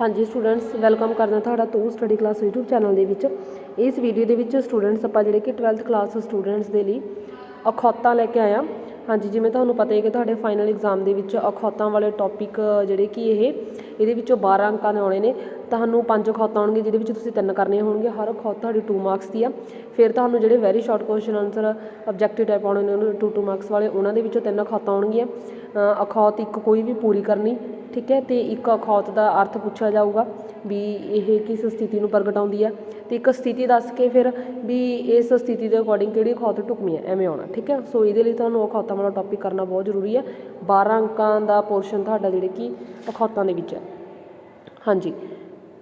ਹਾਂਜੀ students welcome ਕਰਦਾ ਤੁਹਾਡਾ ਤੋਂ ਸਟੱਡੀ ਕਲਾਸ YouTube ਚੈਨਲ ਦੇ ਵਿੱਚ। ਇਸ ਵੀਡੀਓ ਦੇ ਵਿੱਚ ਸਟੂਡੈਂਟਸ ਆਪਾਂ ਜਿਹੜੇ ਕਿ 12th ਕਲਾਸ ਸਟੂਡੈਂਟਸ ਦੇ ਲਈ ਅਖੌਤਾਂ ਲੈ ਕੇ ਆਇਆ। ਹਾਂਜੀ, ਜਿਵੇਂ ਤੁਹਾਨੂੰ ਪਤਾ ਹੈ ਕਿ ਤੁਹਾਡੇ ਫਾਈਨਲ ਐਗਜ਼ਾਮ ਦੇ ਵਿੱਚ ਅਖੌਤਾਂ ਵਾਲੇ ਟੌਪਿਕ ਜਿਹੜੇ ਕਿ ਇਹ, ਇਹਦੇ ਵਿੱਚੋਂ 12 ਅੰਕਾਂ ਦੇ ਆਉਣੇ ਨੇ। ਤੁਹਾਨੂੰ ਪੰਜ ਅਖੌਤਾਂ ਆਉਣਗੇ ਜਿਹਦੇ ਵਿੱਚ ਤੁਸੀਂ ਤਿੰਨ ਕਰਨੀਆਂ ਹੋਣਗੀਆਂ। ਹਰ ਅਖੌਤ ਤੁਹਾਡੀ 2 ਮਾਰਕਸ ਦੀ ਆ। ਫਿਰ ਤੁਹਾਨੂੰ ਜਿਹੜੇ very short question answer objective type ਆਉਣੇ ਨੇ, ਉਹਨਾਂ 2 2 ਮਾਰਕਸ ਵਾਲੇ, ਉਹਨਾਂ ਦੇ ਵਿੱਚੋਂ ਤਿੰਨ ਅਖੌਤਾਂ ਆਉਣਗੀਆਂ ਅਖੌਤ ਇੱਕ ਕੋਈ ਵੀ ਪੂਰੀ ਕਰਨੀ ਠੀਕ ਹੈ, ਤੇ ਇੱਕ ਅਖੌਤ ਦਾ ਅਰਥ ਪੁੱਛਿਆ ਜਾਊਗਾ ਵੀ ਇਹ ਕਿਸ ਸਥਿਤੀ ਨੂੰ ਪ੍ਰਗਟਾਉਂਦੀ ਹੈ। ਤੇ ਇੱਕ ਸਥਿਤੀ ਦੱਸ ਕੇ ਫਿਰ ਵੀ ਇਸ ਸਥਿਤੀ ਦੇ ਅਕੋਰਡਿੰਗ ਕਿਹੜੀ ਅਖੌਤ ਢੁਕਵੀਂ ਹੈ, ਐਵੇਂ ਆਉਣਾ, ਠੀਕ ਹੈ। ਸੋ ਇਹਦੇ ਲਈ ਤੁਹਾਨੂੰ ਅਖੌਤਾਂ ਵਾਲਾ ਟੌਪਿਕ ਕਰਨਾ ਬਹੁਤ ਜ਼ਰੂਰੀ ਹੈ। 12 ਅੰਕਾਂ ਦਾ ਪੋਰਸ਼ਨ ਤੁਹਾਡਾ ਜਿਹੜੇ ਕਿ ਅਖੌਤਾਂ ਦੇ ਵਿੱਚ ਹੈ। ਹਾਂਜੀ।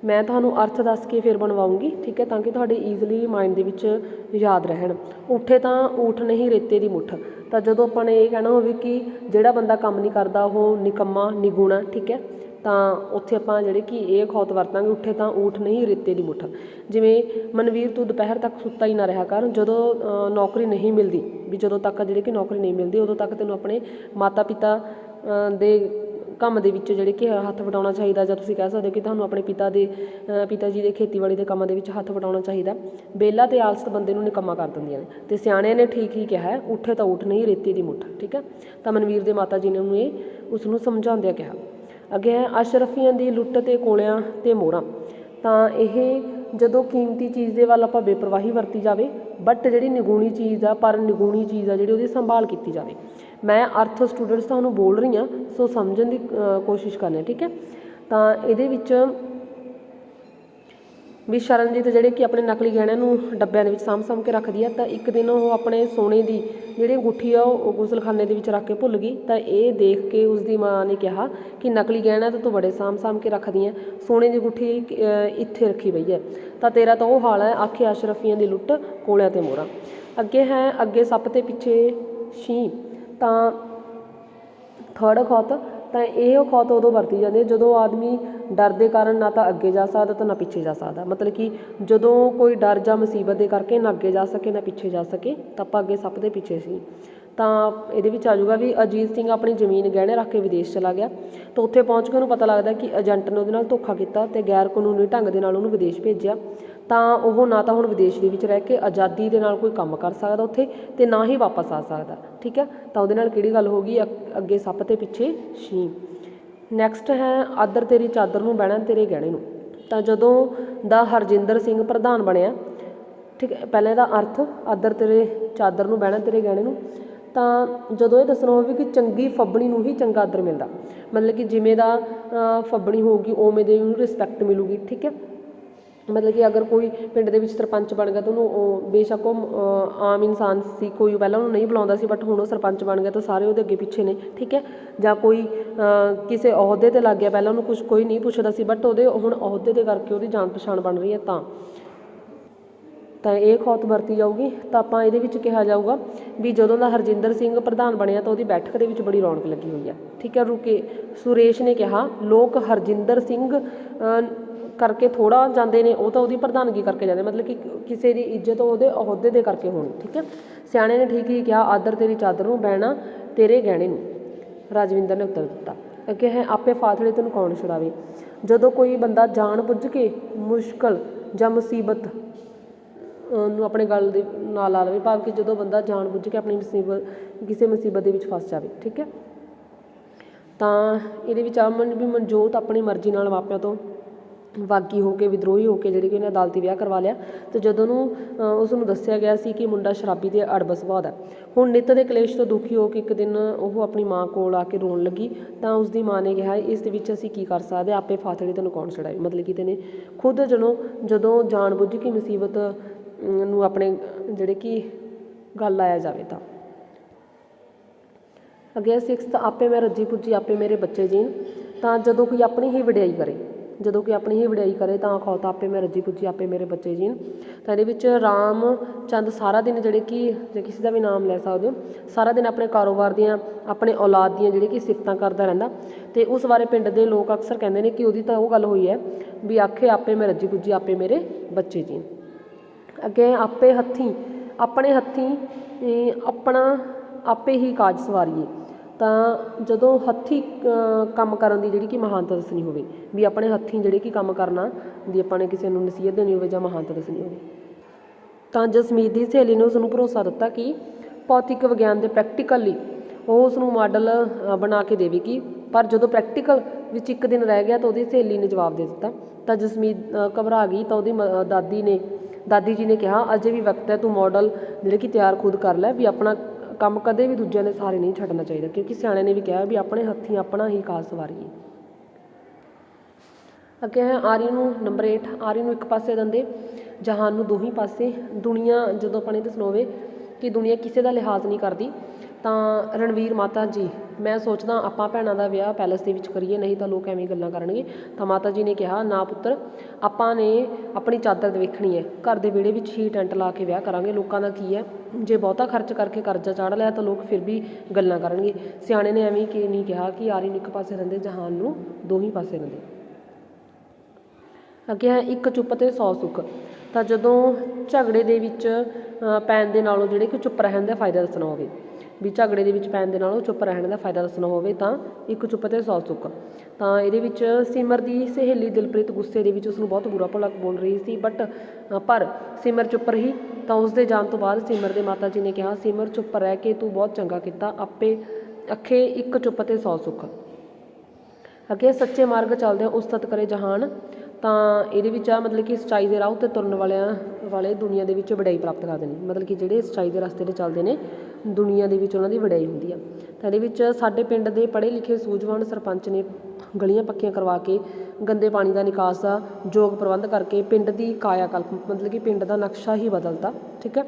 ਮੈਂ ਤੁਹਾਨੂੰ ਅਰਥ ਦੱਸ ਕੇ ਫਿਰ ਬਣਵਾਉਂਗੀ, ਠੀਕ ਹੈ, ਤਾਂ ਕਿ ਤੁਹਾਡੇ ਈਜ਼ੀਲੀ ਮਾਈਂਡ ਦੇ ਵਿੱਚ ਯਾਦ ਰਹਿਣ। ਉੱਠੇ ਤਾਂ ਊਠ ਨਹੀਂ, ਰੇਤੇ ਦੀ ਮੁੱਠ। ਤਾਂ ਜਦੋਂ ਆਪਾਂ ਨੇ ਇਹ ਕਹਿਣਾ ਹੋਵੇ ਕਿ ਜਿਹੜਾ ਬੰਦਾ ਕੰਮ ਨਹੀਂ ਕਰਦਾ, ਉਹ ਨਿਕੰਮਾ, ਨਿਗੁਣਾ, ਠੀਕ ਹੈ, ਤਾਂ ਉੱਥੇ ਆਪਾਂ ਜਿਹੜੇ ਕਿ ਇਹ ਖੌਤ ਵਰਤਾਂਗੇ, ਉੱਠੇ ਤਾਂ ਊਠ ਨਹੀਂ, ਰੇਤੇ ਦੀ ਮੁੱਠ। ਜਿਵੇਂ ਮਨਵੀਰ ਤੂੰ ਦੁਪਹਿਰ ਤੱਕ ਸੁੱਤਾ ਹੀ ਨਾ ਰਿਹਾ ਕਰ, ਜਦੋਂ ਨੌਕਰੀ ਨਹੀਂ ਮਿਲਦੀ, ਵੀ ਜਦੋਂ ਤੱਕ ਜਿਹੜੇ ਕਿ ਨੌਕਰੀ ਨਹੀਂ ਮਿਲਦੀ, ਉਦੋਂ ਤੱਕ ਤੈਨੂੰ ਆਪਣੇ ਮਾਤਾ ਪਿਤਾ ਦੇ ਕੰਮ ਦੇ ਵਿੱਚ ਜਿਹੜੇ ਕਿ ਹੱਥ ਵਟਾਉਣਾ ਚਾਹੀਦਾ ਜਾਂ ਤੁਸੀਂ ਕਹਿ ਸਕਦੇ ਹੋ ਕਿ ਤੁਹਾਨੂੰ ਆਪਣੇ ਪਿਤਾ ਦੇ ਪਿਤਾ ਜੀ ਦੇ ਖੇਤੀਬਾੜੀ ਦੇ ਕੰਮਾਂ ਦੇ ਵਿੱਚ ਹੱਥ ਵਟਾਉਣਾ ਚਾਹੀਦਾ। ਬੇਲਾ ਤੇ ਆਲਸ ਬੰਦੇ ਨੂੰ ਨਿਕੰਮਾ ਕਰ ਦਿੰਦੀਆਂ ਨੇ। ਤੇ ਸਿਆਣਿਆਂ ਨੇ ਠੀਕ ਹੀ ਕਿਹਾ ਹੈ, ਉੱਠੇ ਤਾਂ ਉੱਠ ਨਹੀਂ ਰੇਤੇ ਦੀ ਮੁੱਠ ਠੀਕ ਹੈ? ਤਾਂ ਮਨਵੀਰ ਦੇ ਮਾਤਾ ਜੀ ਨੇ ਉਹਨੂੰ ਇਹ ਉਸ ਨੂੰ ਸਮਝਾਉਂਦਿਆਂ ਕਿਹਾ ਅੱਗੇ ਹੈ ਅਸ਼ਰਫੀਆਂ ਦੀ ਲੁੱਟ ਤੇ ਕੋਲਿਆਂ ਤੇ ਮੋਹਰਾਂ। ਤਾਂ ਇਹ ਜਦੋਂ ਕੀਮਤੀ ਚੀਜ਼ ਦੇ ਵੱਲ ਆਪਾਂ ਬੇਪਰਵਾਹੀ ਵਰਤੀ ਜਾਵੇ ਬਟ ਜਿਹੜੀ ਨਿਗੂਣੀ ਚੀਜ਼ ਆ ਪਰ ਨਿਗੂਣੀ ਚੀਜ਼ ਆ ਜਿਹੜੀ ਉਹਦੀ ਸੰਭਾਲ ਕੀਤੀ ਜਾਵੇ। ਮੈਂ ਅਰਥ ਸਟੂਡੈਂਟਸ ਤੁਹਾਨੂੰ ਬੋਲ ਰਹੀ ਹਾਂ ਸੋ ਸਮਝਣ ਦੀ ਅ, ਕੋਸ਼ਿਸ਼ ਕਰਨੀ ਠੀਕ ਹੈ? ਤਾਂ ਇਹਦੇ ਵਿੱਚ ਵੀ ਸ਼ਰਨਜੀਤ ਜਿਹੜੇ ਕਿ ਆਪਣੇ ਨਕਲੀ ਗਹਿਣਿਆਂ ਨੂੰ ਡੱਬਿਆਂ ਦੇ ਵਿੱਚ ਸਾਂਭ ਸਾਂਭ ਕੇ ਰੱਖਦੀ ਆ ਤਾਂ ਇੱਕ ਦਿਨ ਉਹ ਆਪਣੇ ਸੋਨੇ ਦੀ ਜਿਹੜੀ ਗੁੱਠੀ ਆ ਉਹ ਗੁਸਲਖਾਨੇ ਦੇ ਵਿੱਚ ਰੱਖ ਕੇ ਭੁੱਲ ਗਈ। ਤਾਂ ਇਹ ਦੇਖ ਕੇ ਉਸ ਦੀ ਮਾਂ ਨੇ ਕਿਹਾ ਕਿ ਨਕਲੀ ਗਹਿਣਾ ਤਾਂ ਤੂੰ ਬੜੇ ਸਾਂਭ ਸਾਂਭ ਕੇ ਰੱਖਦੀ ਆ ਸੋਨੇ ਦੀ ਗੁੱਠੀ ਇੱਥੇ ਰੱਖੀ ਪਈ ਹੈ। ਤਾਂ ਤੇਰਾ ਤਾਂ ਉਹ ਹਾਲ ਹੈ ਆਖੇ ਅਸ਼ਰਫੀਆਂ ਦੀ ਲੁੱਟ ਕੋਲਿਆਂ ਤੇ ਮੋਹਰਾਂ। ਅੱਗੇ ਹੈ ਅੱਗੇ ਸੱਪ ਤੇ ਪਿੱਛੇ ਛੀ ਤਾਂ ਥਰਡ ਖੌਤ, ਤਾਂ ਇਹ ਖੌਤ ਉਦੋਂ ਵਰਤੀ ਜਾਂਦੀ ਹੈ ਜਦੋਂ ਆਦਮੀ ਡਰ ਦੇ ਕਾਰਨ ਨਾ ਤਾਂ ਅੱਗੇ ਜਾ ਸਕਦਾ ਤਾਂ ਨਾ ਪਿੱਛੇ ਜਾ ਸਕਦਾ। ਮਤਲਬ ਕਿ ਜਦੋਂ ਕੋਈ ਡਰ ਜਾਂ ਮੁਸੀਬਤ ਦੇ ਕਰਕੇ ਨਾ ਅੱਗੇ ਜਾ ਸਕੇ, ਨਾ ਪਿੱਛੇ ਜਾ ਸਕੇ, ਤਾਂ ਆਪਾਂ ਅੱਗੇ ਸੱਪ ਦੇ ਪਿੱਛੇ ਸੀ। ਤਾਂ ਇਹਦੇ ਵਿੱਚ ਆ ਜਾਊਗਾ ਵੀ ਅਜੀਤ ਸਿੰਘ ਆਪਣੀ ਜ਼ਮੀਨ ਗਹਿਣੇ ਰੱਖ ਕੇ ਵਿਦੇਸ਼ ਚਲਾ ਗਿਆ। ਤਾਂ ਉੱਥੇ ਪਹੁੰਚ ਕੇ ਉਹਨੂੰ ਪਤਾ ਲੱਗਦਾ ਕਿ ਏਜੰਟ ਨੇ ਉਹਦੇ ਨਾਲ ਧੋਖਾ ਕੀਤਾ ਤੇ ਗੈਰ ਕਾਨੂੰਨੀ ਢੰਗ ਦੇ ਨਾਲ ਉਹਨੂੰ ਵਿਦੇਸ਼ ਭੇਜਿਆ। ਤਾਂ ਉਹ ਨਾ ਤਾਂ ਹੁਣ ਵਿਦੇਸ਼ ਦੇ ਵਿੱਚ ਰਹਿ ਕੇ ਆਜ਼ਾਦੀ ਦੇ ਨਾਲ ਕੋਈ ਕੰਮ ਕਰ ਸਕਦਾ ਉੱਥੇ ਤੇ ਨਾ ਹੀ ਵਾਪਸ ਆ ਸਕਦਾ, ਠੀਕ ਹੈ? ਤਾਂ ਉਹਦੇ ਨਾਲ ਕਿਹੜੀ ਗੱਲ ਹੋ ਗਈ? ਅੱਗ- ਅੱਗੇ ਸੱਪ ਤੇ ਪਿੱਛੇ ਛੀ ਨੈਕਸਟ ਹੈ ਆਦਰ ਤੇਰੀ ਚਾਦਰ ਨੂੰ ਬਹਿਣਾ ਤੇਰੇ ਗਹਿਣੇ ਨੂੰ। ਤਾਂ ਜਦੋਂ ਦਾ ਹਰਜਿੰਦਰ ਸਿੰਘ ਪ੍ਰਧਾਨ ਬਣਿਆ, ਠੀਕ ਹੈ, ਪਹਿਲਾਂ ਇਹਦਾ ਅਰਥ ਆਦਰ ਤੇਰੇ ਚਾਦਰ ਨੂੰ ਬਹਿਣਾ ਤੇਰੇ ਗਹਿਣੇ ਨੂੰ। ਤਾਂ ਜਦੋਂ ਇਹ ਦੱਸਣਾ ਹੋਵੇ ਕਿ ਚੰਗੀ ਫੱਬਣੀ ਨੂੰ ਹੀ ਚੰਗਾ ਆਦਰ ਮਿਲਦਾ। ਮਤਲਬ ਕਿ ਜਿਵੇਂ ਦਾ ਫੱਬਣੀ ਹੋਊਗੀ, ਉਵੇਂ ਦੇ ਉਹਨੂੰ ਰਿਸਪੈਕਟ ਮਿਲੂਗੀ, ਠੀਕ ਹੈ? ਮਤਲਬ ਕਿ ਅਗਰ ਕੋਈ ਪਿੰਡ ਦੇ ਵਿੱਚ ਸਰਪੰਚ ਬਣ ਗਿਆ ਤਾਂ ਉਹਨੂੰ, ਉਹ ਬੇਸ਼ੱਕ ਉਹ ਆਮ ਇਨਸਾਨ ਸੀ, ਕੋਈ ਪਹਿਲਾਂ ਉਹਨੂੰ ਨਹੀਂ ਬੁਲਾਉਂਦਾ ਸੀ ਬਟ ਹੁਣ ਉਹ ਸਰਪੰਚ ਬਣ ਗਿਆ ਤਾਂ ਸਾਰੇ ਉਹਦੇ ਅੱਗੇ ਪਿੱਛੇ ਨੇ, ਠੀਕ ਹੈ? ਜਾਂ ਕੋਈ ਕਿਸੇ ਅਹੁਦੇ ਤੇ ਲੱਗ ਗਿਆ, ਪਹਿਲਾਂ ਉਹਨੂੰ ਕੁਝ ਕੋਈ ਨਹੀਂ ਪੁੱਛਦਾ ਸੀ ਬਟ ਉਹਦੇ, ਹੁਣ ਅਹੁਦੇ ਦੇ ਕਰਕੇ ਉਹਦੀ ਜਾਣ ਪਛਾਣ ਬਣ ਰਹੀ ਹੈ ਤਾਂ। ਤਾਂ ਇਹ ਖੌਤ ਵਰਤੀ ਜਾਊਗੀ, ਤਾਂ ਆਪਾਂ ਇਹਦੇ ਵਿੱਚ ਕਿਹਾ ਜਾਊਗਾ ਵੀ ਜਦੋਂ ਦਾ ਹਰਜਿੰਦਰ ਸਿੰਘ ਪ੍ਰਧਾਨ ਬਣਿਆ ਤਾਂ ਉਹਦੀ ਬੈਠਕ ਦੇ ਵਿੱਚ ਬੜੀ ਰੌਣਕ ਲੱਗੀ ਹੋਈ ਆ ਠੀਕ ਹੈ? ਰੁਕੇ, ਸੁਰੇਸ਼ ਨੇ ਕਿਹਾ, ਲੋਕ ਹਰਜਿੰਦਰ ਸਿੰਘ ਕਰਕੇ ਥੋੜਾ ਜਾਂਦੇ ਨੇ, ਉਹ ਤਾਂ ਉਹਦੀ ਪ੍ਰਧਾਨਗੀ ਕਰਕੇ ਜਾਂਦੇ, ਮਤਲਬ ਕਿ ਕਿਸੇ ਦੀ ਇੱਜ਼ਤ ਉਹਦੇ ਅਹੁਦੇ ਦੇ ਕਰਕੇ ਹੋਣੀ, ਠੀਕ ਹੈ? ਸਿਆਣੇ ਨੇ ਠੀਕ ਹੀ ਕਿਹਾ, ਆਦਰ ਤੇਰੀ ਚਾਦਰ ਨੂੰ, ਬਹਿਣਾ ਤੇਰੇ ਗਹਿਣੇ ਨੂੰ। ਰਾਜਵਿੰਦਰ ਨੇ ਉੱਤਰ ਦਿੱਤਾ। ਅੱਗੇ ਹੈ, ਆਪੇ ਫਾਥੜੇ ਤੈਨੂੰ ਕੌਣ ਛੁਡਾਵੇ? ਜਦੋਂ ਕੋਈ ਬੰਦਾ ਜਾਣ ਬੁੱਝ ਕੇ ਮੁਸ਼ਕਲ ਜਾਂ ਮੁਸੀਬਤ ਨੂੰ ਆਪਣੇ ਗੱਲ ਦੇ ਨਾਲ ਲਾ ਲਵੇ, ਭਾਵ ਕਿ ਜਦੋਂ ਬੰਦਾ ਜਾਣ ਬੁੱਝ ਕੇ ਆਪਣੀ ਮੁਸੀਬਤ, ਕਿਸੇ ਮੁਸੀਬਤ ਦੇ ਵਿੱਚ ਫਸ ਜਾਵੇ, ਠੀਕ ਹੈ? ਤਾਂ ਇਹਦੇ ਵਿੱਚ ਆ ਵੀ ਮਨਜੋਤ ਆਪਣੀ ਮਰਜ਼ੀ ਨਾਲ ਮਾਪਿਆਂ ਤੋਂ ਵਾਗੀ ਹੋ ਕੇ, ਵਿਦਰੋਹੀ ਹੋ ਕੇ ਜਿਹੜੇ ਕਿ ਉਹਨੇ ਅਦਾਲਤੀ ਵਿਆਹ ਕਰਵਾ ਲਿਆ ਤੇ ਜਦੋਂ ਨੂੰ ਉਸ ਨੂੰ ਦੱਸਿਆ ਗਿਆ ਸੀ ਕਿ ਮੁੰਡਾ ਸ਼ਰਾਬੀ ਤੇ ਅੜਬ ਸੁਭਾਅ ਦਾ ਹੁਣ ਨਿੱਤ ਦੇ ਕਲੇਸ਼ ਤੋਂ ਦੁਖੀ ਹੋ ਕੇ ਇੱਕ ਦਿਨ ਉਹ ਆਪਣੀ ਮਾਂ ਕੋਲ ਆ ਕੇ ਰੋਣ ਲੱਗੀ ਤਾਂ ਉਸ ਦੀ ਮਾਂ ਨੇ ਕਿਹਾ, ਇਸ ਦੇ ਵਿੱਚ ਅਸੀਂ ਕੀ ਕਰ ਸਕਦੇ? ਆਪੇ ਫਾਥੜੀ ਤੈਨੂੰ ਕੌਣ ਛਡਾਏ? ਮਤਲਬ ਕਿ ਤੈਨੇ ਖੁਦ ਜਦੋਂ ਜਦੋਂ ਜਾਣ ਬੁੱਝ ਕੇ ਮੁਸੀਬਤ ਨੂੰ ਆਪਣੇ, ਜਿਹੜੇ ਕਿ ਗੱਲ ਆਇਆ ਜਾਵੇ ਤਾਂ। ਅੱਗੇ 6th ਆਪੇ ਮੈਂ ਰੱਜੀ ਪੁੱਜੀ, ਆਪੇ ਮੇਰੇ ਬੱਚੇ ਜੀਣ। ਤਾਂ ਜਦੋਂ ਕੋਈ ਆਪਣੀ ਹੀ ਵਡਿਆਈ ਕਰੇ ਜਦੋਂ ਕਿ ਆਪਣੀ ਹੀ ਵਡਿਆਈ ਕਰੇ ਤਾਂ ਅਖੌਤ ਆਪੇ ਮੈਂ ਰੱਜੀ ਪੁੱਜੀ, ਆਪੇ ਮੇਰੇ ਬੱਚੇ ਜੀਣ। ਤਾਂ ਇਹਦੇ ਵਿੱਚ ਰਾਮ ਚੰਦ ਸਾਰਾ ਦਿਨ ਜਿਹੜੇ ਕਿ, ਜੇ ਕਿਸੇ ਦਾ ਵੀ ਨਾਮ ਲੈ ਸਕਦੇ ਹੋ, ਸਾਰਾ ਦਿਨ ਆਪਣੇ ਕਾਰੋਬਾਰ ਦੀਆਂ, ਆਪਣੇ ਔਲਾਦ ਦੀਆਂ ਜਿਹੜੇ ਕਿ ਸਿਫਤਾਂ ਕਰਦਾ ਰਹਿੰਦਾ। ਤੇ ਉਸ ਬਾਰੇ ਪਿੰਡ ਦੇ ਲੋਕ ਅਕਸਰ ਕਹਿੰਦੇ ਨੇ ਕਿ ਉਹਦੀ ਤਾਂ ਉਹ ਗੱਲ ਹੋਈ ਹੈ ਵੀ ਆਖੇ ਆਪੇ ਮੈਂ ਰੱਜੀ ਪੁੱਜੀ, ਆਪੇ ਮੇਰੇ ਬੱਚੇ ਜੀਣ। ਅੱਗੇ ਆਪੇ ਹੱਥੀਂ, ਆਪਣੇ ਹੱਥੀਂ ਆਪਣਾ, ਆਪੇ ਹੀ ਕਾਜ ਸਵਾਰੀਏ। ਤਾਂ ਜਦੋਂ ਹੱਥੀਂ ਕੰਮ ਕਰਨ ਦੀ ਜਿਹੜੀ ਕਿ ਮਹਾਨਤਾ ਦੱਸਣੀ ਹੋਵੇ, ਵੀ ਆਪਣੇ ਹੱਥੀਂ ਜਿਹੜੇ ਕਿ ਕੰਮ ਕਰਨਾ ਦੀ ਆਪਾਂ ਨੇ ਕਿਸੇ ਨੂੰ ਨਸੀਹਤ ਦੇਣੀ ਹੋਵੇ ਜਾਂ ਮਹਾਨਤਾ ਦੱਸਣੀ ਹੋਵੇ। ਤਾਂ ਜਸਮੀਤ ਦੀ ਸਹੇਲੀ ਨੇ ਉਸ ਨੂੰ ਭਰੋਸਾ ਦਿੱਤਾ ਕਿ ਭੌਤਿਕ ਵਿਗਿਆਨ ਦੇ ਪ੍ਰੈਕਟੀਕਲੀ ਉਹ ਉਸ ਨੂੰ ਮਾਡਲ ਬਣਾ ਕੇ ਦੇਵੇਗੀ। ਪਰ ਜਦੋਂ ਪ੍ਰੈਕਟੀਕਲ ਵਿੱਚ ਇੱਕ ਦਿਨ ਰਹਿ ਗਿਆ ਤਾਂ ਉਹਦੀ ਸਹੇਲੀ ਨੇ ਜਵਾਬ ਦੇ ਦਿੱਤਾ। ਤਾਂ ਜਸਮੀਤ ਘਬਰਾ ਗਈ ਤਾਂ ਉਹਦੀ ਮ- ਦਾਦੀ ਨੇ, ਦਾਦੀ ਜੀ ਨੇ ਕਿਹਾ, ਅਜੇ ਵੀ ਵਕਤ ਹੈ, ਤੂੰ ਮਾਡਲ ਜਿਹੜੇ ਕਿ ਤਿਆਰ ਖੁਦ ਕਰ ਲੈ, ਵੀ ਆਪਣਾ ਕੰਮ ਕਦੇ ਵੀ ਦੂਜਿਆਂ ਦੇ ਸਹਾਰੇ ਨਹੀਂ ਛੱਡਣਾ ਚਾਹੀਦਾ, ਕਿਉਂਕਿ ਸਿਆਣੇ ਨੇ ਵੀ ਕਿਹਾ ਵੀ ਆਪਣੇ ਹੱਥੀਂ ਆਪਣਾ ਹੀ ਕਾਜ ਸਵਾਰੀਏ। ਅੱਗੇ ਹੈ ਆਰੀ ਨੂੰ ਨੰਬਰ 8 ਆਰੀ ਨੂੰ ਇੱਕ ਪਾਸੇ ਦੰਦੇ, ਜਹਾਨ ਨੂੰ ਦੋਹੀਂ ਪਾਸੇ। ਦੁਨੀਆ ਜਦੋਂ ਆਪਾਂ ਨੇ ਦੱਸਣਾ ਹੋਵੇ ਕਿ ਦੁਨੀਆ ਕਿਸੇ ਦਾ ਲਿਹਾਜ਼ ਨਹੀਂ ਕਰਦੀ, ਤਾਂ ਰਣਵੀਰ ਮਾਤਾ ਜੀ, ਮੈਂ ਸੋਚਦਾ ਆਪਾਂ ਭੈਣਾਂ ਦਾ ਵਿਆਹ ਪੈਲਸ ਦੇ ਵਿੱਚ ਕਰੀਏ, ਨਹੀਂ ਤਾਂ ਲੋਕ ਐਵੇਂ ਗੱਲਾਂ ਕਰਨਗੇ। ਤਾਂ ਮਾਤਾ ਜੀ ਨੇ ਕਿਹਾ, ਨਾ ਪੁੱਤਰ, ਆਪਾਂ ਨੇ ਆਪਣੀ ਚਾਦਰ ਵੇਖਣੀ ਹੈ, ਘਰ ਦੇ ਵਿਹੜੇ ਵਿੱਚ ਹੀ ਟੈਂਟ ਲਾ ਕੇ ਵਿਆਹ ਕਰਾਂਗੇ, ਲੋਕਾਂ ਦਾ ਕੀ ਹੈ? ਜੇ ਬਹੁਤਾ ਖਰਚ ਕਰਕੇ ਕਰਜ਼ਾ ਚਾੜ ਲਿਆ ਤਾਂ ਲੋਕ ਫਿਰ ਵੀ ਗੱਲਾਂ ਕਰਨਗੇ। ਸਿਆਣੇ ਨੇ ਐਵੇਂ ਕਿ ਨਹੀਂ ਕਿਹਾ ਕਿ ਆਰੀ ਨੂੰ ਇੱਕ ਪਾਸੇ ਰਹਿੰਦੇ, ਜਹਾਨ ਨੂੰ ਦੋਹੀਂ ਪਾਸੇ ਰਹਿੰਦੇ। ਅੱਗੇ ਹੈ, ਇੱਕ ਚੁੱਪ ਤੇ 100 ਸੁੱਖ। ਤਾਂ ਜਦੋਂ ਝਗੜੇ ਦੇ ਵਿੱਚ ਪੈਣ ਦੇ ਨਾਲੋਂ ਜਿਹੜੇ ਕਿ ਚੁੱਪ ਰਹਿਣ ਦਾ ਫਾਇਦਾ ਦੱਸਣਾ ਹੋਵੇ, ਵੀ ਝਗੜੇ ਦੇ ਵਿੱਚ ਪੈਣ ਦੇ ਨਾਲੋਂ ਚੁੱਪ ਰਹਿਣ ਦਾ ਫਾਇਦਾ ਦੱਸਣਾ ਹੋਵੇ ਤਾਂ ਇੱਕ ਚੁੱਪ ਤੇ ਸੌ ਸੁੱਖ। ਤਾਂ ਇਹਦੇ ਵਿੱਚ ਸਿਮਰ ਦੀ ਸਹੇਲੀ ਦਿਲਪ੍ਰੀਤ ਗੁੱਸੇ ਦੇ ਵਿੱਚ ਉਸ ਨੂੰ ਬਹੁਤ ਬੁਰਾ ਭਲਾ ਬੋਲ ਰਹੀ ਸੀ ਬਟ ਪਰ ਸਿਮਰ ਚੁੱਪ ਰਹੀ ਤਾਂ ਉਸ ਦੇ ਜਾਣ ਤੋਂ ਬਾਅਦ ਸਿਮਰ ਦੇ ਮਾਤਾ ਜੀ ਨੇ ਕਿਹਾ, ਸਿਮਰ, ਚੁੱਪ ਰਹਿ ਕੇ ਤੂੰ ਬਹੁਤ ਚੰਗਾ ਕੀਤਾ, ਆਪੇ ਅੱਖੇ ਇੱਕ ਚੁੱਪ ਤੇ ਸੌ ਸੁੱਖ। ਅੱਗੇ ਸੱਚੇ ਮਾਰਗ ਚੱਲਦੇ ਉਸ ਉਸਤਤ ਕਰੇ ਜਹਾਨ ਤਾਂ ਇਹਦੇ ਵਿੱਚ ਆ ਮਤਲਬ ਕਿ ਸੱਚਾਈ ਦੇ ਰਾਹ ਉੱਤੇ ਤੁਰਨ ਵਾਲਿਆਂ ਵਾਲੇ ਦੁਨੀਆ ਦੇ ਵਿੱਚ ਵਡਿਆਈ ਪ੍ਰਾਪਤ ਕਰਦੇ ਨੇ ਮਤਲਬ ਕਿ ਜਿਹੜੇ ਸੱਚਾਈ ਦੇ ਰਸਤੇ ਤੇ ਚੱਲਦੇ ਨੇ, ਦੁਨੀਆ ਦੇ ਵਿੱਚ ਉਹਨਾਂ ਦੀ ਵਡਿਆਈ ਹੁੰਦੀ ਆ। ਤਾਂ ਇਹਦੇ ਵਿੱਚ ਸਾਡੇ ਪਿੰਡ ਦੇ ਪੜ੍ਹੇ ਲਿਖੇ ਸੂਝਵਾਨ ਸਰਪੰਚ ਨੇ ਗਲੀਆਂ ਪੱਕੀਆਂ ਕਰਵਾ ਕੇ, ਗੰਦੇ ਪਾਣੀ ਦਾ ਨਿਕਾਸ ਦਾ ਯੋਗ ਪ੍ਰਬੰਧ ਕਰਕੇ ਪਿੰਡ ਦੀ ਕਾਇਆ ਕਲਪ ਮਤਲਬ ਕਿ ਪਿੰਡ ਦਾ ਨਕਸ਼ਾ ਹੀ ਬਦਲਤਾ, ਠੀਕ ਹੈ?